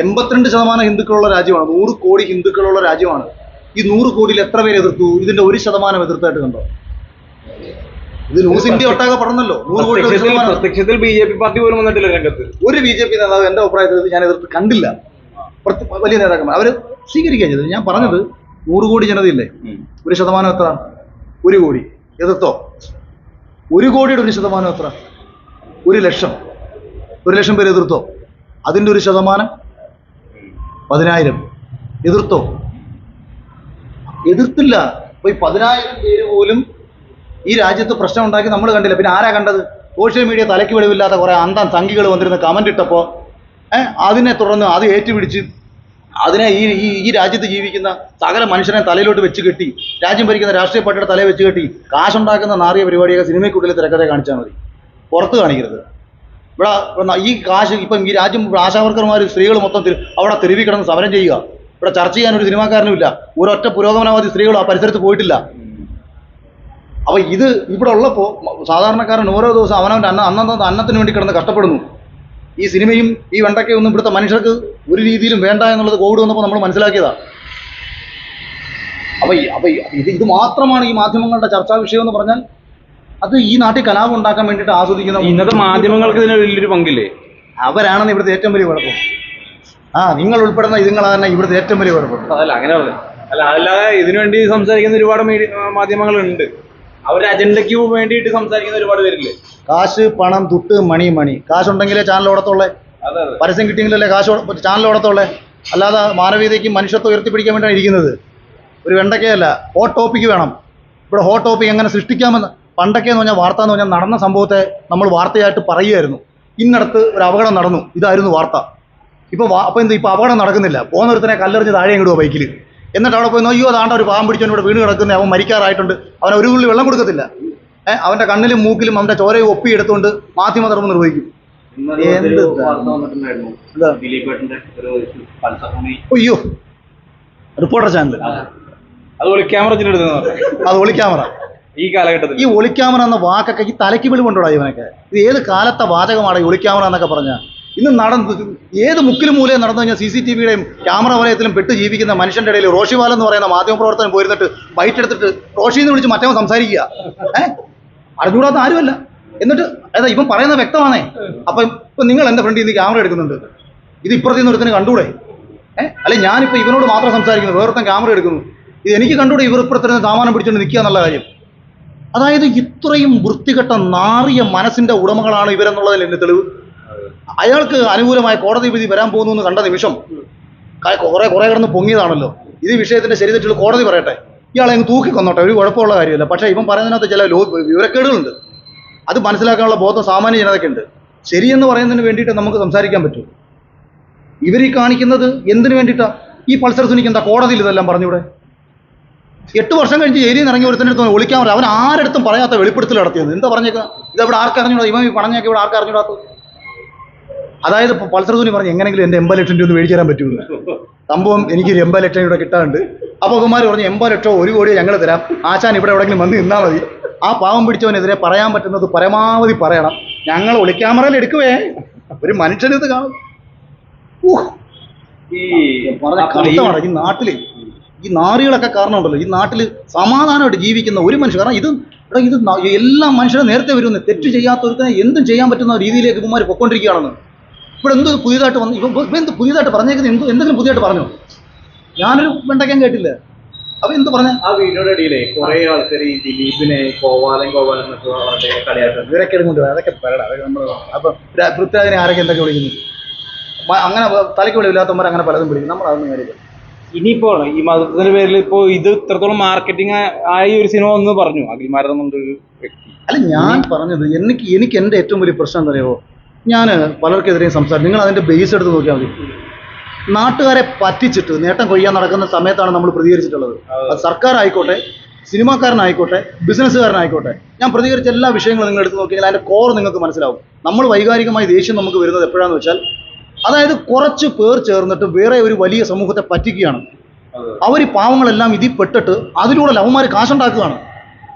എൺപത്തിരണ്ട് ശതമാനം ഹിന്ദുക്കളുള്ള രാജ്യമാണ്. നൂറ് കോടി ഹിന്ദുക്കളുള്ള രാജ്യമാണ്. ഈ നൂറ് കോടിയിൽ എത്ര പേര് എതിർത്തു? ഇതിന്റെ ഒരു ശതമാനം എതിർത്തായിട്ട് കണ്ടോ? ഇത് ന്യൂസ് ഇന്ത്യ ഒട്ടാകെ പറഞ്ഞല്ലോ നൂറ് കോടി ഒരു പ്രത്യക്ഷത്തിൽ ബി ജെ പി പാർട്ടി പോലും വന്നിട്ടില്ല രംഗത്ത്. ഒരു ബി ജെ പി നേതാവ് എന്റെ അഭിപ്രായത്തിൽ ഞാൻ എതിർത്ത് കണ്ടില്ല. വലിയ നേതാക്കന്മാർ. അവർ സ്വീകരിക്കുകയും ചെയ്തത് ഞാൻ പറഞ്ഞത് നൂറ് കോടി ജനതയില്ലേ? ഒരു ശതമാനം എത്ര? ഒരു കോടി. എതിർത്തോ ഒരു കോടിയുടെ ഒരു ശതമാനം എത്ര? ഒരു ലക്ഷം. ഒരു ലക്ഷം പേര് എതിർത്തോ? അതിന്റെ ഒരു ശതമാനം പതിനായിരം. എതിർത്തോ? എതിർത്തില്ല. അപ്പൊ ഈ പതിനായിരം പേര് പോലും ഈ രാജ്യത്ത് പ്രശ്നം ഉണ്ടാക്കി നമ്മൾ കണ്ടില്ല? പിന്നെ ആരാ കണ്ടത്? സോഷ്യൽ മീഡിയ തലയ്ക്ക് വെളിവില്ലാത്ത കുറെ അന്തം തങ്കികൾ വന്നിരുന്ന് കമന്റ് ഇട്ടപ്പോൾ അതിനെ തുടർന്ന് അത് ഏറ്റുപിടിച്ച് അതിനെ ഈ ഈ ഈ രാജ്യത്ത് ജീവിക്കുന്ന സകല മനുഷ്യനെ തലയിലോട്ട് വെച്ച് കെട്ടി രാജ്യം ഭരിക്കുന്ന രാഷ്ട്രീയ പാർട്ടിയുടെ തലയിൽ വെച്ച് കെട്ടി കാശുണ്ടാക്കുന്ന നാറിയ പരിപാടിയൊക്കെ സിനിമയ്ക്കുള്ളിൽ തിരക്കഥ കാണിച്ചാൽ മതി. പുറത്ത് കാണിക്കരുത്. ഇവിടെ ഈ കാശ് ഇപ്പം ഈ രാജ്യം ആശാവർക്കർമാർ സ്ത്രീകൾ മൊത്തം അവിടെ തെരുവിൽ കിടന്ന് സമരം ചെയ്യുക. ഇവിടെ ചർച്ച ചെയ്യാൻ ഒരു സിനിമാക്കാരനുമില്ല. ഒരൊറ്റ പുരോഗമനവാദി സ്ത്രീകളും ആ പരിസരത്ത് പോയിട്ടില്ല. അപ്പൊ ഇത് ഇവിടെ ഉള്ളപ്പോ സാധാരണക്കാരൻ ഓരോ ദിവസം അവനവന്റെ അന്ന അന്നത്തെ അന്നത്തിന് വേണ്ടി കിടന്ന് കഷ്ടപ്പെടുന്നു. ഈ സിനിമയും ഈ വെണ്ടയ്ക്കയും ഒന്നും ഇവിടുത്തെ മനുഷ്യർക്ക് ഒരു രീതിയിലും വേണ്ട എന്നുള്ളത് കോവിഡ് വന്നപ്പോൾ നമ്മൾ മനസ്സിലാക്കിയതാ. അപ്പോൾ ഈ- അപ്പൊ ഇത് ഇത് മാത്രമാണ് ഈ മാധ്യമങ്ങളുടെ ചർച്ചാ വിഷയം എന്ന് പറഞ്ഞാൽ അത് ഈ നാട്ടിൽ കലാപം ഉണ്ടാക്കാൻ വേണ്ടിയിട്ട് ആസ്വദിക്കുന്ന ഇന്നത്തെ മാധ്യമങ്ങൾക്ക് ഇതിന് വലിയൊരു പങ്കില്ലേ? അവരാണെന്ന് ഇവിടുത്തെ ഏറ്റവും വലിയ കുഴപ്പം. ആ നിങ്ങൾ ഉൾപ്പെടുന്ന ഇതുങ്ങളാ തന്നെ ഇവിടുത്തെ ഏറ്റവും വലിയ കുഴപ്പം. അതല്ല അങ്ങനെ അല്ല അല്ലാതെ ഇതിനുവേണ്ടി സംസാരിക്കുന്ന ഒരുപാട് മീഡിയ മാധ്യമങ്ങളുണ്ട്. അവരുടെ അജണ്ടയ്ക്ക് വേണ്ടിയിട്ട് സംസാരിക്കുന്ന ഒരുപാട് പേരില്ലേ? കാശ് പണം തുട്ട് മണി മണി. കാശ് ഉണ്ടെങ്കിലേ ചാനൽ ഓടത്തുള്ളേ പരസ്യം കിട്ടിയെങ്കിലല്ലേ കാശ് ചാനൽ ഓടത്തുള്ളേ. അല്ലാതെ മാനവീയതയ്ക്കും മനുഷ്യത്വം ഉയർത്തിപ്പിടിക്കാൻ വേണ്ടിയാണ് ഇരിക്കുന്നത്. ഒരു വെണ്ടക്കയല്ല ഹോട്ട് ടോപ്പിക്ക് വേണം. ഇവിടെ ഹോട്ട് ടോപ്പിക് എങ്ങനെ സൃഷ്ടിക്കാമെന്ന് പണ്ടൊക്കെ എന്ന് പറഞ്ഞാൽ വാർത്ത എന്ന് പറഞ്ഞാൽ നടന്ന സംഭവത്തെ നമ്മൾ വാർത്തയായിട്ട് പറയുമായിരുന്നു ഇന്നടത്ത് ഒരു അപകടം നടന്നു. ഇതായിരുന്നു വാർത്ത. ഇപ്പൊ അപ്പോൾ എന്ത്? ഇപ്പോൾ അപകടം നടക്കുന്നില്ല. പോകുന്നൊരുത്തനെ കല്ലെറിഞ്ഞ് താഴെ ഇടുക ബൈക്കിൽ എന്നിട്ട് അവിടെ പോയി നോയ്യോ അതാണ്ട ഒരു പാമ്പ് പിടിച്ചവൻ ഇവിടെ വീണ് കിടക്കുന്നത് അവൻ മരിക്കാറായിട്ടുണ്ട്. അവൻ ഒരു ഉള്ളി വെള്ളം കൊടുക്കത്തില്ല. ഏഹ് അവന്റെ കണ്ണിലും മൂക്കിലും അവന്റെ ചോരയും ഒപ്പി എടുത്തുകൊണ്ട് മാധ്യമധർമ്മം നിർവഹിക്കും? അയ്യോ. റിപ്പോർട്ടർ ചാനൽ അത്. ഒളി ക്യാമറ അത് ഒളിക്യാമറ ഈ കാലഘട്ടത്തിൽ. ഈ ഒളിക്യാമറ എന്ന വാക്കൊക്കെ ഈ തലയ്ക്ക് വെളിവുണ്ടോടാ ഇവനൊക്കെ. ഇത് ഏത് കാലത്തെ വാചകമാണ് ഈ ഒളിക്യാമറ എന്നൊക്കെ പറഞ്ഞ? ഇന്ന് നടന്ന് ഏത് മുക്കിലും മൂലയും നടന്നു കഴിഞ്ഞാൽ സി സി ടി വിയുടെയും ക്യാമറ വലയത്തിലും പെട്ട് ജീവിക്കുന്ന മനുഷ്യന്റെ ഇടയിൽ റോഷിവാൽ എന്ന് പറയുന്ന മാധ്യമപ്രവർത്തനം പോയിരുന്നിട്ട് ബൈറ്റ് എടുത്തിട്ട് റോഷി എന്ന് വിളിച്ച് മറ്റവൻ സംസാരിക്കുക. ഏഹ് അറിഞ്ഞുകൂടാത്ത ആരുമല്ല. എന്നിട്ട് അതാ ഇപ്പം പറയുന്നത് വ്യക്തമാണേ. അപ്പം ഇപ്പം നിങ്ങൾ എന്റെ ഫ്രണ്ടിൽ നിന്ന് ക്യാമറ എടുക്കുന്നുണ്ട്. ഇത് ഇപ്പുറത്തു നിന്ന് ഒരുത്തിന് കണ്ടൂടെ? ഏഹ് അല്ലെ ഞാനിപ്പോൾ ഇവനോട് മാത്രം സംസാരിക്കുന്നു. വേറൊരുത്തൻ ക്യാമറ എടുക്കുന്നു. ഇത് എനിക്ക് കണ്ടൂടെ ഇവർ ഇപ്പുറത്തിരുന്ന് സാമാനം പിടിച്ചുകൊണ്ട് നിൽക്കുക എന്നുള്ള കാര്യം. അതായത് ഇത്രയും വൃത്തികെട്ട നാറിയ മനസ്സിന്റെ ഉടമകളാണ് ഇവരെന്നുള്ളതിൽ എന്റെ തെളിവ്. അയാൾക്ക് അനുകൂലമായ കോടതി വിധി വരാൻ പോകുന്നു എന്ന് കണ്ട നിമിഷം കുറെ കുറെ കിടന്ന് പൊങ്ങിയതാണല്ലോ. ഇത് വിഷയത്തിന്റെ ശരി തെറ്റുകൾ കോടതി പറയട്ടെ. ഇയാളെ അങ്ങ് തൂക്കി കൊന്നോട്ടെ ഒരു കുഴപ്പമുള്ള കാര്യമല്ല. പക്ഷേ ഇവൻ പറയുന്നതിനകത്ത് ചില ലോ വിവരക്കേടുകളുണ്ട്. അത് മനസ്സിലാക്കാനുള്ള ബോധം സാമാന്യ ജനതയ്ക്കുണ്ട്. ശരിയെന്ന് പറയുന്നതിന് വേണ്ടിയിട്ട് നമുക്ക് സംസാരിക്കാൻ പറ്റും. ഇവർ ഈ കാണിക്കുന്നത് എന്തിനു വേണ്ടിയിട്ടാണ് ഈ പൾസർ സുനിക്ക് എന്താ കോടതിയിൽ ഇതെല്ലാം പറഞ്ഞൂടെ? എട്ട് വർഷം കഴിഞ്ഞ് ജയിലിൽ നിന്ന് ഇറങ്ങി ഒരുത്തന്റെ അടുത്ത് ഒളിക്കാൻ പറയാം അവൻ ആരടുത്തും പറയാത്ത വെളിപ്പെടുത്തൽ നടത്തിയത്? എന്താ പറഞ്ഞേക്കുന്നത് ഇതെവിടെ ആർക്കറിഞ്ഞൂടാ ഇവൻ ഈ പറഞ്ഞേക്ക് ഇവിടെ ആർക്കറിഞ്ഞൂടാത്തത് അതായത് പൾസർ പറഞ്ഞു എങ്ങനെങ്കിലും എന്റെ എൺപത് ലക്ഷം രൂപ മേടിച്ചു തരാൻ പറ്റുമെന്ന്. സംഭവം എനിക്ക് ഒരു എൺപത് ലക്ഷം രൂപ കിട്ടാനുണ്ട്. അപ്പോൾ കുമാർ പറഞ്ഞു എൺപത് ലക്ഷം ഒരു കോടി ഞങ്ങൾ തരാം. ആശാൻ ഇവിടെ എവിടെയെങ്കിലും വന്ന് നിന്നാൽ മതി. ആ പാവം പിടിച്ചവനെതിരെ പറയാൻ പറ്റുന്നത് പരമാവധി പറയണം. ഞങ്ങൾ ഒളിക്യാമറയിൽ എടുക്കുവേ. ഒരു മനുഷ്യനിത് കാണും. ഈ കഷ്ടമാണ് ഈ നാട്ടിൽ ഈ നാറികളൊക്കെ കാരണമുണ്ടല്ലോ. ഈ നാട്ടിൽ സമാധാനമായിട്ട് ജീവിക്കുന്ന ഒരു മനുഷ്യൻ കാരണം ഇത് ഇവിടെ ഇത് എല്ലാ മനുഷ്യരും നേരത്തെ വരുന്നത് തെറ്റ് ചെയ്യാത്തവർക്ക് എന്തും ചെയ്യാൻ പറ്റുന്ന രീതിയിലേക്ക് ഇവന്മാർ പൊക്കോണ്ടിരിക്കുകയാണെന്ന് ഇവിടെ എന്ത് പുതിയതായിട്ട് വന്നു ഇപ്പം ഇപ്പം എന്ത് പുതിയതായിട്ട് പറഞ്ഞേക്കുന്നത് എന്ത് എന്തെങ്കിലും പുതിയതായിട്ട് പറഞ്ഞു? ഞാനൊരു വെണ്ടയ്ക്കാൻ കേട്ടില്ല. അവ എന്ത് പറഞ്ഞു? ആ വീഡിയോയുടെ ഇടയിലേ കുറെ ആൾക്കാർ ഈ ദിലീപിനെ കോവാലൻ കോവാലൻ എന്നൊക്കെ കളിയാക്കുന്നത് ഇവരൊക്കെ കൊണ്ട് അതൊക്കെ പറയണം അതൊക്കെ നമ്മൾ അപ്പം പൃഥ്വിരാജിനെ ആരൊക്കെ എന്തൊക്കെ വിളിക്കുന്നു? അങ്ങനെ തലയ്ക്ക് വിളിവില്ലാത്തവർ അങ്ങനെ പലതും വിളിക്കും നമ്മൾ അതൊന്നും കാര്യമില്ല. ഇനിയിപ്പോ ഈ മതത്തിന്റെ പേരിൽ ഇപ്പോ ഇത് ഇത്രത്തോളം മാർക്കറ്റിംഗ് ആയി ഒരു സിനിമ ഒന്ന് പറഞ്ഞു. അഖിൽമാരൻ എന്നുള്ളൊരു വ്യക്തി. അല്ല ഞാൻ പറഞ്ഞത് എനിക്ക് എനിക്ക് എന്റെ ഏറ്റവും വലിയ പ്രശ്നം എന്താ അറിയോ ഞാൻ പലർക്കെതിരെയും സംസാരിച്ചു. നിങ്ങൾ അതിന്റെ ബേസ് എടുത്ത് നോക്കിയാൽ മതി. നാട്ടുകാരെ പറ്റിച്ചിട്ട് നേട്ടം കൊയ്യാൻ നടക്കുന്ന സമയത്താണ് നമ്മൾ പ്രതികരിച്ചിട്ടുള്ളത്. അത്. സർക്കാർ ആയിക്കോട്ടെ സിനിമാക്കാരനായിക്കോട്ടെ ബിസിനസ്സുകാരനായിക്കോട്ടെ ഞാൻ പ്രതികരിച്ച എല്ലാ വിഷയങ്ങളും നിങ്ങൾ എടുത്ത് നോക്കിയാൽ അതിന്റെ കോർ നിങ്ങൾക്ക് മനസ്സിലാവും. നമ്മൾ വൈകാരികമായി ദേഷ്യം നമുക്ക് വരുന്നത് എപ്പോഴാന്ന് വെച്ചാൽ അതായത് കുറച്ച് പേർ ചേർന്നിട്ട് വേറെ ഒരു വലിയ സമൂഹത്തെ പറ്റിക്കുകയാണ്. അവർ പാവങ്ങളെല്ലാം ഇതിൽ പെട്ടിട്ട് അതിലൂടെ ലവന്മാർ കാശുണ്ടാക്കുകയാണ്.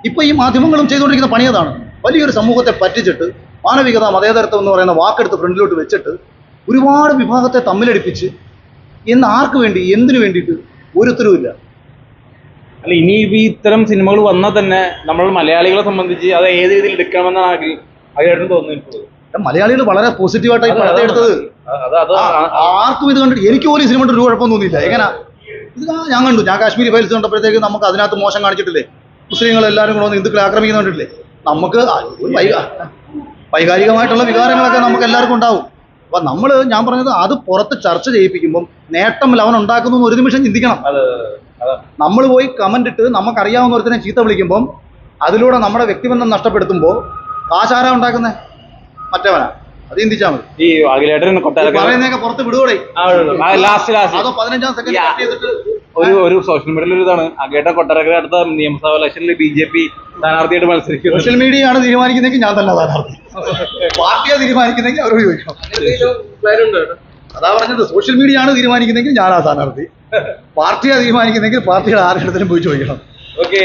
ഇപ്പോൾ ഈ മാധ്യമങ്ങളും ചെയ്തുകൊണ്ടിരിക്കുന്ന പണി അതാണ്. വലിയൊരു സമൂഹത്തെ പറ്റിച്ചിട്ട് മാനവികത മതേതരത്വം എന്ന് പറയുന്ന വാക്കെടുത്ത് ഫ്രണ്ടിലോട്ട് വെച്ചിട്ട് ഒരുപാട് വിഭാഗത്തെ തമ്മിലടിപ്പിച്ച് എന്ന് ആർക്ക് വേണ്ടി എന്തിനു വേണ്ടിയിട്ട്? ഒരുത്തരും ഇല്ല. അല്ല ഇനി ഇത്തരം സിനിമകൾ വന്നാൽ തന്നെ നമ്മൾ മലയാളികളെ സംബന്ധിച്ച് അത് ഏത് രീതിയിൽ എടുക്കണമെന്നാണ് ആഗ്രഹം തോന്നിയിട്ടുള്ളത്. മലയാളികൾ വളരെ പോസിറ്റീവായിട്ടാണ് പടത്തെ എടുത്തത്. ആർക്കും ഇത് കണ്ടിട്ട് എനിക്ക് പോലും സിനിമ ഒരു കുഴപ്പം തോന്നിയില്ല. എങ്ങനെ? ഇത് ഞാൻ കണ്ടു. ഞാൻ കാശ്മീരി ഫയൽസ് കണ്ടപ്പോഴത്തേക്ക് നമുക്ക് അതിനകത്ത് മോശം കാണിച്ചിട്ടില്ലേ? മുസ്ലിങ്ങൾ എല്ലാവരും കൂടെ വന്ന് ഹിന്ദുക്കളെ ആക്രമിക്കുന്ന കണ്ടിട്ടില്ലേ? നമുക്ക് വൈകാരികമായിട്ടുള്ള വികാരങ്ങളൊക്കെ നമുക്ക് എല്ലാവർക്കും ഉണ്ടാവും. അപ്പം നമ്മൾ ഞാൻ പറഞ്ഞത് അത് പുറത്ത് ചർച്ച ചെയ്യിപ്പിക്കുമ്പം നേട്ടം അവൻ ഉണ്ടാക്കുന്നു ഒരു നിമിഷം ചിന്തിക്കണം. നമ്മൾ പോയി കമന്റ് ഇട്ട് നമുക്കറിയാവുന്ന ഒരുത്തിനെ ചീത്ത വിളിക്കുമ്പം അതിലൂടെ നമ്മുടെ വ്യക്തിബന്ധം നഷ്ടപ്പെടുത്തുമ്പോൾ കാശാരാ ഉണ്ടാക്കുന്നത് മറ്റവനാ. അത് ചിന്തിച്ചാൽ മതി. ഈ അഖിലേട്ടൻ ഈ കൊട്ടാരക്കര പറയുന്നതൊക്കെ പുറത്ത് വിടുകൂടെ ലാസ്റ്റ് ലാസ്റ്റ് അതോ പതിനഞ്ചാം സെക്കൻഡ് കട്ട് ചെയ്തിട്ട് ഒരു ഒരു സോഷ്യൽ മീഡിയയിൽ ഒരു ഇതാണ്. അകേട്ട കൊട്ടാരക്കര അടുത്ത നിയമസഭാ ഇലക്ഷനിൽ ബി ജെ പി സ്ഥാനാർത്ഥിയായിട്ട് മത്സരിക്കുന്നു. സോഷ്യൽ മീഡിയ ആണ് തീരുമാനിക്കുന്നെങ്കിൽ ഞാൻ തന്നെ സ്ഥാനാർത്ഥി. പാർട്ടിയെ തീരുമാനിക്കുന്നെങ്കിൽ അവരോട് ചോദിക്കണം. അതാ പറഞ്ഞത്. സോഷ്യൽ മീഡിയ ആണ് തീരുമാനിക്കുന്നെങ്കിൽ ആ സ്ഥാനാർത്ഥി. പാർട്ടിയെ തീരുമാനിക്കുന്നെങ്കിൽ പാർട്ടിയുടെ ആരുടെ പോയി ചോദിക്കണം. ഓക്കെ